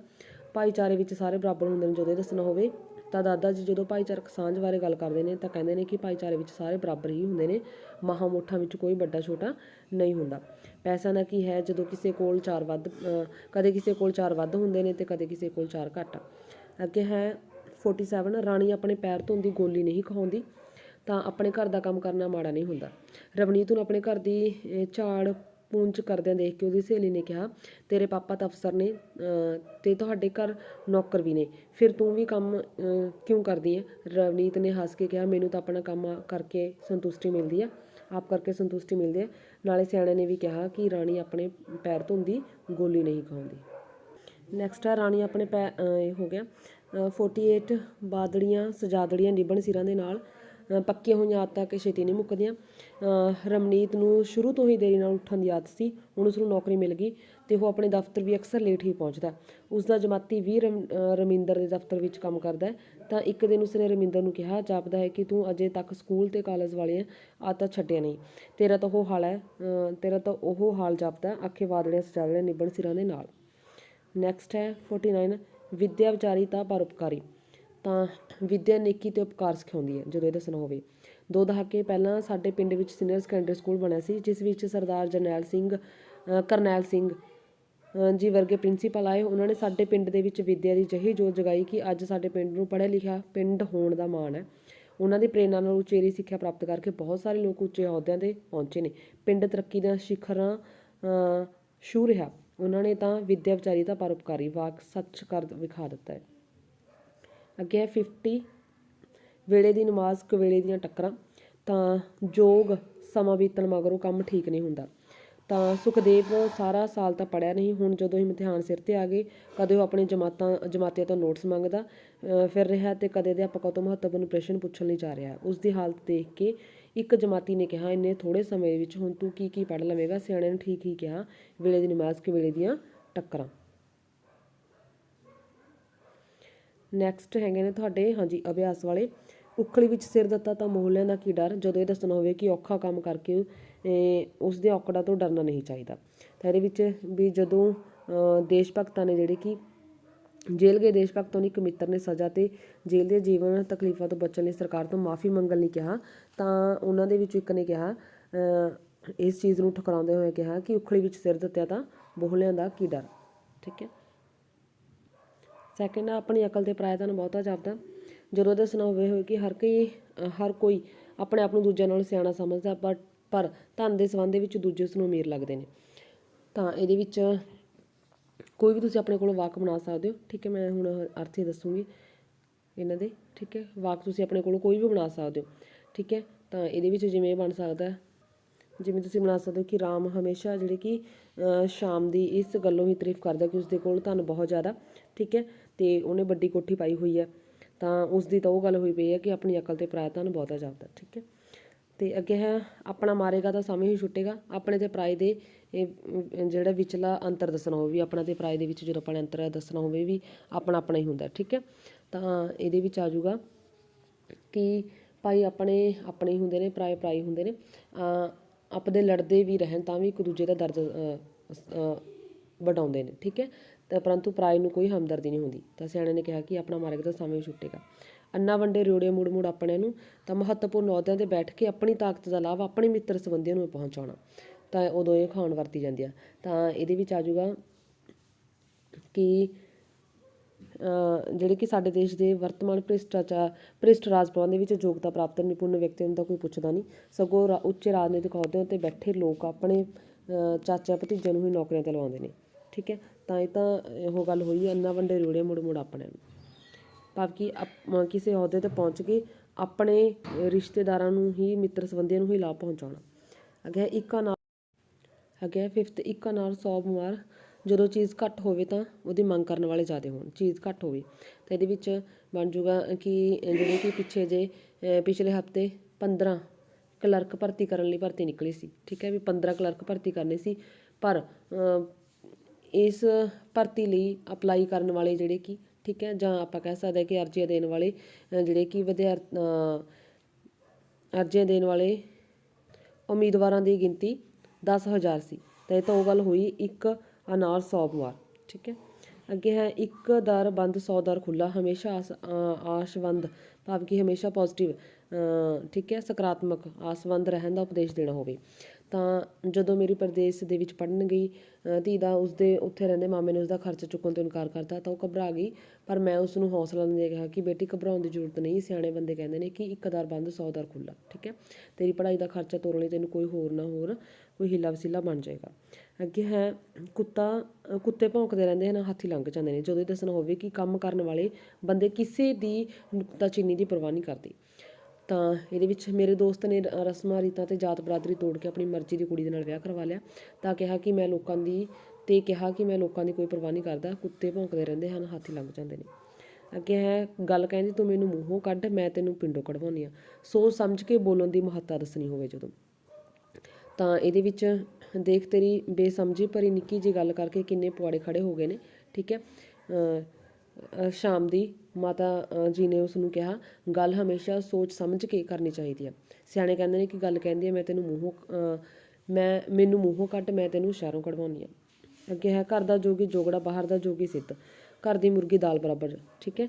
ਭਾਈਚਾਰੇ ਵਿੱਚ ਸਾਰੇ ਬਰਾਬਰ ਹੁੰਦੇ ਨੇ, ਜਦੋਂ ਇਹ ਦੱਸਣਾ ਹੋਵੇ ਤਾਂ ਦਾਦਾ ਜੀ ਜਦੋਂ ਭਾਈਚਾਰਕ ਸਾਂਝ ਬਾਰੇ ਗੱਲ ਕਰਦੇ ਨੇ ਤਾਂ ਕਹਿੰਦੇ ਨੇ ਕਿ ਭਾਈਚਾਰੇ ਵਿੱਚ ਸਾਰੇ ਬਰਾਬਰ ਹੀ ਹੁੰਦੇ ਨੇ ਮਹਾਮੂਠਾਂ ਵਿੱਚ ਕੋਈ ਵੱਡਾ ਛੋਟਾ ਨਹੀਂ ਹੁੰਦਾ। ਪੈਸਾ ਨਾ ਕੀ ਹੈ, ਜਦੋਂ ਕਿਸੇ ਕੋਲ ਚਾਰ ਵੱਧ ਕਦੇ ਕਿਸੇ ਕੋਲ ਚਾਰ ਵੱਧ ਹੁੰਦੇ ਨੇ ਤੇ ਕਦੇ ਕਿਸੇ ਕੋਲ ਚਾਰ ਘੱਟ। ਅੱਗੇ ਹੈ 47 ਰਾਣੀ ਆਪਣੇ ਪੈਰ ਧੋਂਦੀ, ਗੋਲੀ ਨਹੀਂ ਖਾਉਂਦੀ, ਤਾਂ ਆਪਣੇ ਘਰ ਦਾ ਕੰਮ ਕਰਨਾ ਮਾੜਾ ਨਹੀਂ ਹੁੰਦਾ। ਰਵਨੀਤ ਨੂੰ ਆਪਣੇ ਘਰ ਦੀ ਝਾੜ ਪੂੰਝ ਕਰਦਿਆਂ ਦੇਖ ਕੇ ਉਹਦੀ ਸਹੇਲੀ ਨੇ ਕਿਹਾ ਤੇਰੇ ਪਾਪਾ ਤਾਂ ਅਫਸਰ ਨੇ ਅ, ਤੇ ਤੁਹਾਡੇ ਘਰ ਨੌਕਰ ਵੀ ਨੇ। ਫਿਰ ਤੂੰ ਵੀ ਕੰਮ ਕਿਉਂ ਕਰਦੀ ਹੈ ਰਵਨੀਤ ਨੇ ਹੱਸ ਕੇ ਕਿਹਾ ਮੈਨੂੰ ਤਾਂ ਆਪਣਾ ਕੰਮ ਕਰਕੇ ਸੰਤੁਸ਼ਟੀ ਮਿਲਦੀ ਹੈ ਆਪ ਕਰਕੇ ਸੰਤੁਸ਼ਟੀ ਮਿਲਦੀ ਹੈ ਨਾਲੇ ਸਿਆਣੇ ਨੇ ਵੀ ਕਿਹਾ ਕਿ ਰਾਣੀ ਆਪਣੇ ਪੈਰ ਧੋਂਦੀ ਗੋਲੀ ਨਹੀਂ ਖਾਉਂਦੀ। ਨੈਕਸਟ ਹੈ ਰਾਣੀ ਆਪਣੇ ਪੈ ਇਹ ਹੋ ਗਿਆ। ਅ, 48 ਬਾਦੜੀਆਂ ਸਜਾਦੜੀਆਂ ਨਿਭਣ ਸਿਰਾਂ ਦੇ ਨਾਲ ਪੱਕੀਆਂ ਹੋਈਆਂ ਆਦਤਾਂ ਕਿ ਛੇਤੀ ਨਹੀਂ ਮੁੱਕਦੀਆਂ। ਰਮਨੀਤ ਨੂੰ ਸ਼ੁਰੂ ਤੋਂ ਹੀ ਦੇਰੀ ਨਾਲ ਉੱਠਣ ਦੀ ਆਦਤ ਸੀ। ਹੁਣ ਉਸ ਨੂੰ ਨੌਕਰੀ ਮਿਲ ਗਈ ਤੇ ਉਹ ਆਪਣੇ ਦਫ਼ਤਰ ਵੀ ਅਕਸਰ ਲੇਟ ਹੀ ਪਹੁੰਚਦਾ। ਉਸ ਦਾ ਜਮਾਤੀ ਵੀ ਰਮ- ਰਮਿੰਦਰ ਦੇ ਦਫ਼ਤਰ ਵਿੱਚ ਕੰਮ ਕਰਦਾ ਤਾਂ ਇੱਕ ਦਿਨ ਉਸਨੇ ਰਮਿੰਦਰ ਨੂੰ ਕਿਹਾ, ਜਾਪਦਾ ਹੈ ਕਿ ਤੂੰ ਅਜੇ ਤੱਕ ਸਕੂਲ ਤੇ ਕਾਲਜ ਵਾਲੀਆਂ ਆਦਤਾਂ ਛੱਡਿਆ ਨਹੀਂ। ਤੇਰਾ ਤਾਂ ਉਹ ਹਾਲ ਹੈ ਤੇਰਾ ਤਾਂ ਉਹ ਹਾਲ ਜਾਪਦਾ ਆਖੇ ਵਾਦੜਿਆਂ ਸਜਾਦੜਿਆਂ ਨਿਭਣ ਸਿਰਾਂ ਦੇ ਨਾਲ। ਨੈਕਸਟ ਹੈ 49 ਵਿਦਿਆ ਵਿਚਾਰੀ ਤਾਂ ਪਰਉਪਕਾਰੀ ਤਾਂ ਵਿੱਦਿਆ ਨੇਕੀ ਤੇ ਉਪਕਾਰ ਸਿਖਾਉਂਦੀ ਹੈ ਜਦੋਂ ਇਹ ਦੱਸਣਾ ਹੋਵੇ। ਦੋ ਦਹਾਕੇ ਪਹਿਲਾਂ ਸਾਡੇ ਪਿੰਡ ਵਿੱਚ ਸੀਨੀਅਰ ਸੈਕੰਡਰੀ ਸਕੂਲ ਬਣਿਆ ਸੀ ਜਿਸ ਵਿੱਚ ਸਰਦਾਰ ਜਰਨੈਲ ਸਿੰਘ ਕਰਨੈਲ ਸਿੰਘ ਜੀ ਵਰਗੇ ਪ੍ਰਿੰਸੀਪਲ ਆਏ। ਉਹਨਾਂ ਨੇ ਸਾਡੇ ਪਿੰਡ ਦੇ ਵਿੱਚ ਵਿੱਦਿਆ ਦੀ ਜਹੀ ਜੋਤ ਜਗਾਈ ਕਿ ਅੱਜ ਸਾਡੇ ਪਿੰਡ ਨੂੰ ਪੜ੍ਹਿਆ ਲਿਖਿਆ ਪਿੰਡ ਹੋਣ ਦਾ ਮਾਣ ਹੈ। ਉਹਨਾਂ ਦੀ ਪ੍ਰੇਰਣਾ ਨਾਲ ਉਚੇਰੀ ਸਿੱਖਿਆ ਪ੍ਰਾਪਤ ਕਰਕੇ ਬਹੁਤ ਸਾਰੇ ਲੋਕ ਉੱਚੇ ਅਹੁਦਿਆਂ ਤੇ ਪਹੁੰਚੇ ਨੇ। ਪਿੰਡ ਤਰੱਕੀ ਦਾ ਸਿਖਰਾਂ ਅ, ਛੂਹ ਰਿਹਾ। ਉਹਨਾਂ ਨੇ ਤਾਂ ਵਿੱਦਿਆ ਵਿਚਾਰੀ ਦਾ ਪਰਉਪਕਾਰੀ ਵਾਕ ਸੱਚ ਕਰ ਵਿਖਾ ਦਿੱਤਾ ਹੈ। ਅੱਗੇ ਹੈ 50 ਵੇਲੇ ਦੀ ਨਮਾਜ਼ ਕਵੇਲੇ ਦੀਆਂ ਟੱਕਰਾਂ, ਤਾਂ ਜੋਗ ਸਮਾਂ ਬੀਤਣ ਮਗਰੋਂ ਕੰਮ ਠੀਕ ਨਹੀਂ ਹੁੰਦਾ। ਤਾਂ ਸੁਖਦੇਵ ਸਾਰਾ ਸਾਲ ਤਾਂ ਪੜਿਆ ਨਹੀਂ, ਹੁਣ ਜਦੋਂ ਇਮਤਿਹਾਨ ਸਿਰ ਤੇ ਆ ਗਏ, ਕਦੇ ਉਹ ਆਪਣੀ ਜਮਾਤਾਂ, ਜਮਾਤੀਆਂ ਤੋਂ ਨੋਟਸ ਮੰਗਦਾ ਫਿਰ ਰਿਹਾ ਤੇ ਕਦੇ ਅਧਿਆਪਕਾਂ ਤੋਂ ਮਹੱਤਵਪੂਰਨ ਪ੍ਰਸ਼ਨ ਪੁੱਛਣ ਲਈ ਜਾ ਰਿਹਾ। ਉਸ ਦੀ ਹਾਲਤ ਦੇਖ ਕੇ ਇੱਕ ਜਮਾਤੀ ਨੇ ਕਿਹਾ, ਇੰਨੇ ਥੋੜੇ ਸਮੇਂ ਵਿੱਚ ਹੁਣ ਤੂੰ ਕੀ ਕੀ ਪੜ੍ਹ ਲਵੇਂਗਾ? ਸਿਆਣੇ ਨੇ ਠੀਕ ਹੀ ਕਿਹਾ, ਵੇਲੇ ਦੀ ਨਮਾਜ਼ ਕਿ ਵੇਲੇ ਦੀਆਂ ਟੱਕਰਾਂ। ਨੈਕਸਟ ਹੈਗੇ ਨੇ ਤੁਹਾਡੇ ਹਾਂਜੀ ਅਭਿਆਸ ਵਾਲੇ। ਉਖਲੀ ਵਿੱਚ ਸਿਰ ਦਿੱਤਾ ਤਾਂ ਮੋਹਲਿਆਂ ਦਾ ਕੀ ਡਰ? ਜਦੋਂ ਇਹ ਦੱਸਣਾ ਹੋਵੇ ਕਿ ਔਖਾ ਕੰਮ ਕਰਕੇ ਅਹ, ਉਸ ਦੇ ਔਕੜਾਂ ਤੋਂ ਡਰਨਾ ਨਹੀਂ ਚਾਹੀਦਾ। ਤਾਂ ਇਹਦੇ ਵਿੱਚ ਵੀ ਜਦੋਂ ਦੇਸ਼ ਭਗਤਾਂ ਨੇ ਜਿਹੜੇ ਕਿ ਜੇਲ੍ਹ ਗਏ ਦੇਸ਼ ਭਗਤਾਂ ਨੂੰ ਇੱਕ ਮਿੱਤਰ ਨੇ ਸਜ਼ਾ ਤੇ ਜੇਲ੍ਹ ਦੇ ਜੀਵਨ ਤਕਲੀਫਾਂ ਤੋਂ ਬਚਣ ਲਈ ਸਰਕਾਰ ਤੋਂ ਮਾਫੀ ਮੰਗਣ ਲਈ ਕਿਹਾ ਤਾਂ ਉਹਨਾਂ ਦੇ ਵਿੱਚੋਂ ਇੱਕ ਨੇ ਕਿਹਾ ਇਸ ਚੀਜ਼ ਨੂੰ ਠੁਕਰਾਉਂਦੇ ਹੋਏ ਕਿਹਾ ਕਿ ਉਖਲੀ ਵਿੱਚ ਸਿਰ ਦਿੱਤਿਆ ਤਾਂ ਬੋਹਲਿਆਂ ਦਾ ਕੀ ਡਰ? ਠੀਕ ਹੈ। ਸੈਕਿੰਡ ਆਪਣੀ ਅਕਲ ਤੇ ਪ੍ਰਾਇਤਾ ਨੂੰ ਬਹੁਤਾ ਜਾਪਦਾ। ਜਦੋਂ ਦੱਸਣਾ ਹੋਵੇ ਹੋਵੇ ਕਿ ਹਰ ਕੋਈ ਹਰ ਕੋਈ ਆਪਣੇ ਆਪ ਨੂੰ ਦੂਜਿਆਂ ਨਾਲ ਸਿਆਣਾ ਸਮਝਦਾ, ਪਰ ਪਰ ਧਨ ਦੇ ਸੰਬੰਧ ਦੇ ਵਿੱਚ ਦੂਜੇ ਉਸ ਨੂੰ ਅਮੀਰ ਲੱਗਦੇ ਨੇ। ਤਾਂ ਇਹਦੇ ਵਿੱਚ ਕੋਈ ਵੀ ਤੁਸੀਂ ਆਪਣੇ ਕੋਲ ਵਾਕ ਬਣਾ ਸਕਦੇ ਹੋ। ਠੀਕ ਹੈ, ਮੈਂ ਹੁਣ ਅਰਥ ਹੀ ਦੱਸੂਗੀ ਇਹਨਾਂ ਦੇ। ਠੀਕ ਹੈ, ਵਾਕ ਤੁਸੀਂ ਆਪਣੇ ਕੋਲ ਕੋਈ ਵੀ ਬਣਾ ਸਕਦੇ ਹੋ। ਠੀਕ ਹੈ, ਤਾਂ ਇਹਦੇ ਵਿੱਚ ਜਿਵੇਂ ਬਣ ਸਕਦਾ ਜਿਵੇਂ ਤੁਸੀਂ ਬਣਾ ਸਕਦੇ ਹੋ ਕਿ ਰਾਮ ਹਮੇਸ਼ਾ ਜਿਹੜੇ ਕਿ ਸ਼ਾਮ ਦੀ ਇਸ ਗੱਲੋਂ ਹੀ ਤਾਰੀਫ ਕਰਦਾ ਕਿ ਉਸਦੇ ਕੋਲ ਧਨ ਬਹੁਤ ਜ਼ਿਆਦਾ। ਠੀਕ ਹੈ ਤੇ ਉਹਨੇ ਵੱਡੀ ਕੋਠੀ ਪਾਈ ਹੋਈ ਹੈ। ਤਾਂ ਉਸ ਦੀ ਤਾਂ ਉਹ ਗੱਲ ਹੋਈ ਪਈ ਹੈ ਕਿ ਆਪਣੀ ਅਕਲ ਤੇ ਪਰਾਇਆ ਧਨ ਬਹੁਤਾ ਜਾਪਦਾ ਠੀਕ ਹੈ। ਤੇ ਅੱਗੇ ਹੈ ਆਪਣਾ ਮਾਰੇਗਾ ਤਾਂ ਸਮੇਂ ਹੀ ਛੁੱਟੇਗਾ। ਆਪਣੇ ਤੇ ਪਰਾਏ ਦੇ ਇਹ ਜਿਹੜਾ ਵਿਚਲਾ ਅੰਤਰ ਦੱਸਣਾ ਹੋਵੇ ਵੀ ਆਪਣਾ ਤੇ ਪਰਾਏ ਦੇ ਵਿੱਚ ਜਦੋਂ ਆਪਾਂ ਨੇ ਅੰਤਰ ਦੱਸਣਾ ਹੋਵੇ ਵੀ ਆਪਣਾ ਆਪਣਾ ਹੀ ਹੁੰਦਾ ਠੀਕ ਹੈ। ਤਾਂ ਇਹਦੇ ਵਿੱਚ ਆ ਜਾਊਗਾ ਕਿ ਭਾਈ ਆਪਣੇ ਆਪਣੇ ਹੀ ਹੁੰਦੇ ਨੇ ਪਰਾਏ ਪਰਾਈ ਹੁੰਦੇ ਨੇ। ਆਪਦੇ ਲੜਦੇ ਵੀ ਰਹਿਣ ਤਾਂ ਵੀ ਇੱਕ ਦੂਜੇ ਦਾ ਦਰਦ ਅ, ਵਡਾਉਂਦੇ ਨੇ ਠੀਕ ਹੈ। ਤਾਂ ਪਰੰਤੂ ਪਰਾਏ ਨੂੰ ਕੋਈ ਹਮਦਰਦੀ ਨਹੀਂ ਹੁੰਦੀ। ਤਾਂ ਸਿਆਣੇ ਨੇ ਕਿਹਾ ਕਿ ਆਪਣਾ ਮਾਰਗ ਤਾਂ ਸਮੇਂ ਛੁੱਟੇਗਾ ਅੰਨਾ ਵੰਡੇ ਰਿਓੜੇ ਮੁੜ ਮੁੜ ਆਪਣੇ ਨੂੰ ਤਾਂ ਮਹੱਤਵਪੂਰਨ ਅਹੁਦਿਆਂ ਤੇ ਬੈਠ ਕੇ ਆਪਣੀ ਤਾਕਤ ਦਾ ਲਾਭ ਆਪਣੇ ਮਿੱਤਰ ਸੰਬੰਧੀਆਂ ਨੂੰ ਪਹੁੰਚਾਉਣਾ। ਤਾਂ ਉਦੋਂ ਇਹ ਖਾਣ ਵਰਤੀ ਜਾਂਦੀ ਆ। ਤਾਂ ਇਹਦੇ ਵਿੱਚ ਆ ਜਾਊਗਾ ਕਿ ਜਿਹੜੇ ਕਿ ਸਾਡੇ ਦੇਸ਼ ਦੇ ਵਰਤਮਾਨ ਭ੍ਰਿਸ਼ਟਾਚਾਰ ਭ੍ਰਿਸ਼ਟ ਰਾਜ ਪ੍ਰਬੰਧ ਦੇ ਵਿੱਚ ਯੋਗਤਾ ਪ੍ਰਾਪਤ ਨਿਪੁੰਨ ਵਿਅਕਤੀ ਨੂੰ ਤਾਂ ਕੋਈ ਪੁੱਛਦਾ ਨਹੀਂ। ਸਗੋਂ ਰਾ- ਉੱਚ ਰਾਜਨੀਤਿਕ ਅਹੁਦਿਆਂ ਤੇ ਬੈਠੇ ਲੋਕ ਆਪਣੇ ਅ, ਚਾਚਾ ਭਤੀਜਿਆਂ ਨੂੰ ਹੀ ਨੌਕਰੀਆਂ ਤੇ ਲਵਾਉਂਦੇ ਨੇ। ਠੀਕ ਹੈ? ਤਾਂ ਇਹ ਤਾਂ ਇਹੋ ਗੱਲ ਹੋਈ ਅੰਨਾ ਵੰਡੇ ਰੋੜੇ ਮੁੜ ਮੁੜ ਆਪਣੇ ਨੂੰ। ਭਾਵ ਕਿ ਕਿਸੇ ਅਹੁਦੇ ਤੇ ਪਹੁੰਚ ਕੇ ਆਪਣੇ ਰਿਸ਼ਤੇਦਾਰਾਂ ਨੂੰ ਹੀ ਮਿੱਤਰ ਸੰਬੰਧੀਆਂ ਨੂੰ ਹੀ ਲਾਭ ਪਹੁੰਚਾਉਣਾ। ਅੱਗੇ ਇੱਕਾ ਨਾਲ ਅੱਗੇ ਫਿਫਥ ਇੱਕਾ ਨਾਲ 100 ਬਿਮਾਰ ਜਦੋਂ ਚੀਜ਼ ਘੱਟ ਹੋਵੇ ਤਾਂ ਉਹਦੀ ਮੰਗ ਕਰਨ ਵਾਲੇ ਜ਼ਿਆਦਾ ਹੋਣ ਚੀਜ਼ ਘੱਟ ਹੋਵੇ। ਤਾਂ ਇਹਦੇ ਵਿੱਚ ਬਣ ਜੂਗਾ ਕਿ ਜਿਹੜੇ ਕਿ ਪਿੱਛੇ ਜੇ ਪਿਛਲੇ ਹਫ਼ਤੇ 15 ਕਲਰਕ ਭਰਤੀ ਕਰਨ ਲਈ ਭਰਤੀ ਨਿਕਲੀ ਸੀ ਠੀਕ ਹੈ ਵੀ 15 ਕਲਰਕ ਭਰਤੀ ਕਰਨੇ ਸੀ ਪਰ ਅਹ, ਇਸ ਭਰਤੀ ਲਈ ਅਪਲਾਈ ਕਰਨ ਵਾਲੇ ਜਿਹੜੇ ਕਿ, ਠੀਕ ਹੈ, ਜਾਂ ਆਪਾਂ ਕਹਿ ਸਕਦੇ ਹਾਂ ਕਿ ਅਰਜ਼ੀਆਂ ਦੇਣ ਵਾਲੇ ਜਿਹੜੇ ਕਿ ਵਿਦਿਆਰਥੀ ਅਰਜ਼ੀਆਂ ਦੇਣ ਵਾਲੇ ਉਮੀਦਵਾਰਾਂ ਦੀ ਗਿਣਤੀ 10000 ਸੀ। ਤਾਂ ਇਹ ਤਾਂ ਉਹ ਗੱਲ ਹੋਈ ਇੱਕ ਅਨਾਰ 100 ਵਾਰ ਠੀਕ ਹੈ। ਅੱਗੇ ਹੈ, ਇੱਕ ਦਰ ਬੰਦ 100 ਦਰ ਖੁੱਲਾ ਹਮੇਸ਼ਾ ਆਸ ਆਸ਼ਵੰਦ, ਭਾਵ ਕਿ ਹਮੇਸ਼ਾ ਪੋਜ਼ਿਟਿਵ ਠੀਕ ਹੈ, ਸਕਾਰਾਤਮਕ, ਆਸਵੰਦ ਰਹਿਣ ਦਾ ਉਪਦੇਸ਼ ਦੇਣਾ ਹੋਵੇ। ਤਾਂ ਜਦੋਂ ਮੇਰੀ ਪ੍ਰਦੇਸ਼ ਦੇ ਵਿੱਚ ਪੜ੍ਹਨ ਗਈ ਧੀ ਦਾ ਉਸਦੇ ਉੱਥੇ ਰਹਿੰਦੇ ਮਾਮੇ ਨੇ ਉਸਦਾ ਖਰਚਾ ਚੁੱਕਣ ਤੋਂ ਇਨਕਾਰ ਕਰਤਾ ਤਾਂ ਉਹ ਘਬਰਾ ਗਈ। ਪਰ ਮੈਂ ਉਸ ਨੂੰ ਹੌਸਲਾ ਦਿੰਦੇ ਕਿਹਾ ਕਿ ਬੇਟੀ, ਘਬਰਾਉਣ ਦੀ ਜ਼ਰੂਰਤ ਨਹੀਂ, ਸਿਆਣੇ ਬੰਦੇ ਕਹਿੰਦੇ ਨੇ ਕਿ ਇੱਕ ਦਰ ਬੰਦ, ਸੌ ਦਰ ਖੁੱਲਾ ਠੀਕ ਹੈ? ਤੇਰੀ ਪੜ੍ਹਾਈ ਦਾ ਖਰਚਾ ਤੋਰਨ ਲਈ ਤੈਨੂੰ ਕੋਈ ਹੋਰ ਨਾ ਹੋਰ ਕੋਈ ਹਿੱਲਾ ਵਸੀਲਾ ਬਣ ਜਾਏਗਾ। ਅੱਗੇ ਹੈ, ਕੁੱਤਾ ਕੁੱਤੇ ਭੌਂਕਦੇ ਰਹਿੰਦੇ ਹਨ, ਹਾਥੀ ਲੰਘ ਜਾਂਦੇ ਨੇ। ਜਦੋਂ ਇਹ ਦੱਸਣਾ ਹੋਵੇ ਕਿ ਕੰਮ ਕਰਨ ਵਾਲੇ ਬੰਦੇ ਕਿਸੇ ਦੀ ਨੁਕਤਾਚੀਨੀ ਦੀ ਪਰਵਾਹ ਨਹੀਂ ਕਰਦੇ। ਤਾਂ ਇਹਦੇ ਵਿੱਚ ਮੇਰੇ ਦੋਸਤ ਨੇ ਰਸਮਾਂ, ਰੀਤਾਂ ਅਤੇ ਜਾਤ ਬਰਾਦਰੀ ਤੋੜ ਕੇ ਆਪਣੀ ਮਰਜ਼ੀ ਦੀ ਕੁੜੀ ਦੇ ਨਾਲ ਵਿਆਹ ਕਰਵਾ ਲਿਆ। ਤਾਂ ਕਿਹਾ ਕਿ ਮੈਂ ਲੋਕਾਂ ਦੀ, ਤੇ ਕਿਹਾ ਕਿ ਮੈਂ ਲੋਕਾਂ ਦੀ ਕੋਈ ਪਰਵਾਹ ਨਹੀਂ ਕਰਦਾ। ਕੁੱਤੇ ਭੌਂਕਦੇ ਰਹਿੰਦੇ ਹਨ, ਹਾਥੀ ਲੰਘ ਜਾਂਦੇ ਨੇ। ਅੱਗੇ ਹੈ, ਗੱਲ ਕਹਿੰਦੀ, ਤੂੰ ਮੈਨੂੰ ਮੂੰਹੋਂ ਕੱਢ, ਮੈਂ ਤੈਨੂੰ ਪਿੰਡੋਂ ਕਢਵਾਉਂਦੀ ਆ ਸੋਚ ਸਮਝ ਕੇ ਬੋਲਣ ਦੀ ਮਹੱਤਤਾ ਦੱਸਣੀ ਹੋਵੇ ਜਦੋਂ। ਤਾਂ ਇਹਦੇ ਵਿੱਚ, ਦੇਖ ਤੇਰੀ ਬੇਸਮਝੀ ਭਰੀ ਨਿੱਕੀ ਜੀ ਗੱਲ ਕਰਕੇ ਕਿੰਨੇ ਪੁਆੜੇ ਖੜੇ ਹੋ ਗਏ ਨੇ। ਠੀਕ ਹੈ। ਸ਼ਾਮ ਦੀ ਮਾਤਾ ਜੀ ਨੇ ਉਸ ਨੂੰ ਕਿਹਾ, ਗੱਲ ਹਮੇਸ਼ਾ ਸੋਚ ਸਮਝ ਕੇ ਕਰਨੀ ਚਾਹੀਦੀ ਹੈ। ਸਿਆਣੇ ਕਹਿੰਦੇ ਨੇ ਕਿ ਗੱਲ ਕਹਿੰਦੀ ਹੈ, ਮੈਂ ਤੈਨੂੰ ਮੂੰਹੋਂ ਮੈਂ, ਮੈਨੂੰ ਮੂੰਹੋਂ ਕੱਢ ਮੈਂ ਤੈਨੂੰ ਸ਼ਹਿਰੋਂ ਕਢਵਾਉਣੀ ਹਾਂ। ਅੱਗੇ ਹੈ, ਘਰ ਦਾ ਜੋਗੀ ਜੋਗੜਾ, ਬਾਹਰ ਦਾ ਜੋਗੀ ਸਿੱਧ। ਘਰ ਦੀ ਮੁਰਗੀ ਦਾਲ ਬਰਾਬਰ, ਠੀਕ ਹੈ?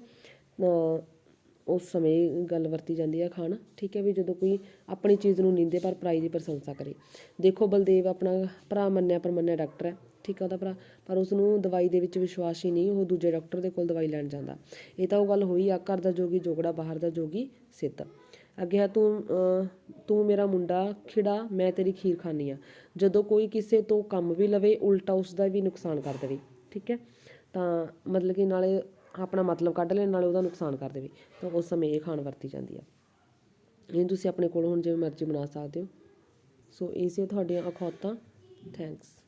ਉਸ ਸਮੇਂ ਗੱਲ ਵਰਤੀ ਜਾਂਦੀ ਹੈ ਖਾਣਾ, ਠੀਕ ਹੈ ਵੀ ਜਦੋਂ ਕੋਈ ਆਪਣੀ ਚੀਜ਼ ਨੂੰ ਨਿੰਦੇ ਪਰ ਪਰਾਈ ਦੀ ਪ੍ਰਸ਼ੰਸਾ ਕਰੇ। ਦੇਖੋ ਬਲਦੇਵ ਆਪਣਾ ਭਰਾ ਮੰਨਿਆ ਪਰਮੰਨਿਆ ਡਾਕਟਰ ਹੈ। ਠੀਕ ਆ ਉਹਦਾ ਭਰਾ, ਪਰ ਉਸ ਨੂੰ ਦਵਾਈ ਦੇ ਵਿੱਚ ਵਿਸ਼ਵਾਸ ਹੀ ਨਹੀਂ, ਉਹ ਦੂਜੇ ਡਾਕਟਰ ਦੇ ਕੋਲ ਦਵਾਈ ਲੈਣ ਜਾਂਦਾ। ਇਹ ਤਾਂ ਉਹ ਗੱਲ ਹੋਈ ਆ, ਘਰ ਦਾ ਜੋਗੀ ਜੋਗੜਾ, ਬਾਹਰ ਦਾ ਜੋਗੀ ਸਿੱਧ। ਅੱਗੇ ਹੈ ਤੂੰ ਤੂੰ ਮੇਰਾ ਮੁੰਡਾ ਖਿੜਾ ਮੈਂ ਤੇਰੀ ਖੀਰ ਖਾਨੀ ਆ। ਜਦੋਂ ਕੋਈ ਕਿਸੇ ਤੋਂ ਕੰਮ ਵੀ ਲਵੇ, ਉਲਟਾ ਉਸ ਦਾ ਵੀ ਨੁਕਸਾਨ ਕਰ ਦੇਵੇ, ਠੀਕ ਹੈ? ਤਾਂ ਮਤਲਬ ਕਿ ਨਾਲੇ ਆਪਣਾ ਮਤਲਬ ਕੱਢ ਲੈਣ ਨਾਲੇ ਉਹਦਾ ਨੁਕਸਾਨ ਕਰ ਦੇਵੇ। ਤਾਂ ਉਸ ਸਮੇਂ ਇਹ ਖਾਣ ਵਰਤੀ ਜਾਂਦੀ ਆ। ਇਹ ਤੁਸੀਂ ਆਪਣੇ ਕੋਲ ਹੁਣ ਜਿਵੇਂ ਮਰਜ਼ੀ ਬਣਾ ਸਕਦੇ ਹੋ। ਸੋ ਇਸੇ ਤੁਹਾਡੀਆਂ ਅਖੌਤਾਂ। ਥੈਂਕਸ।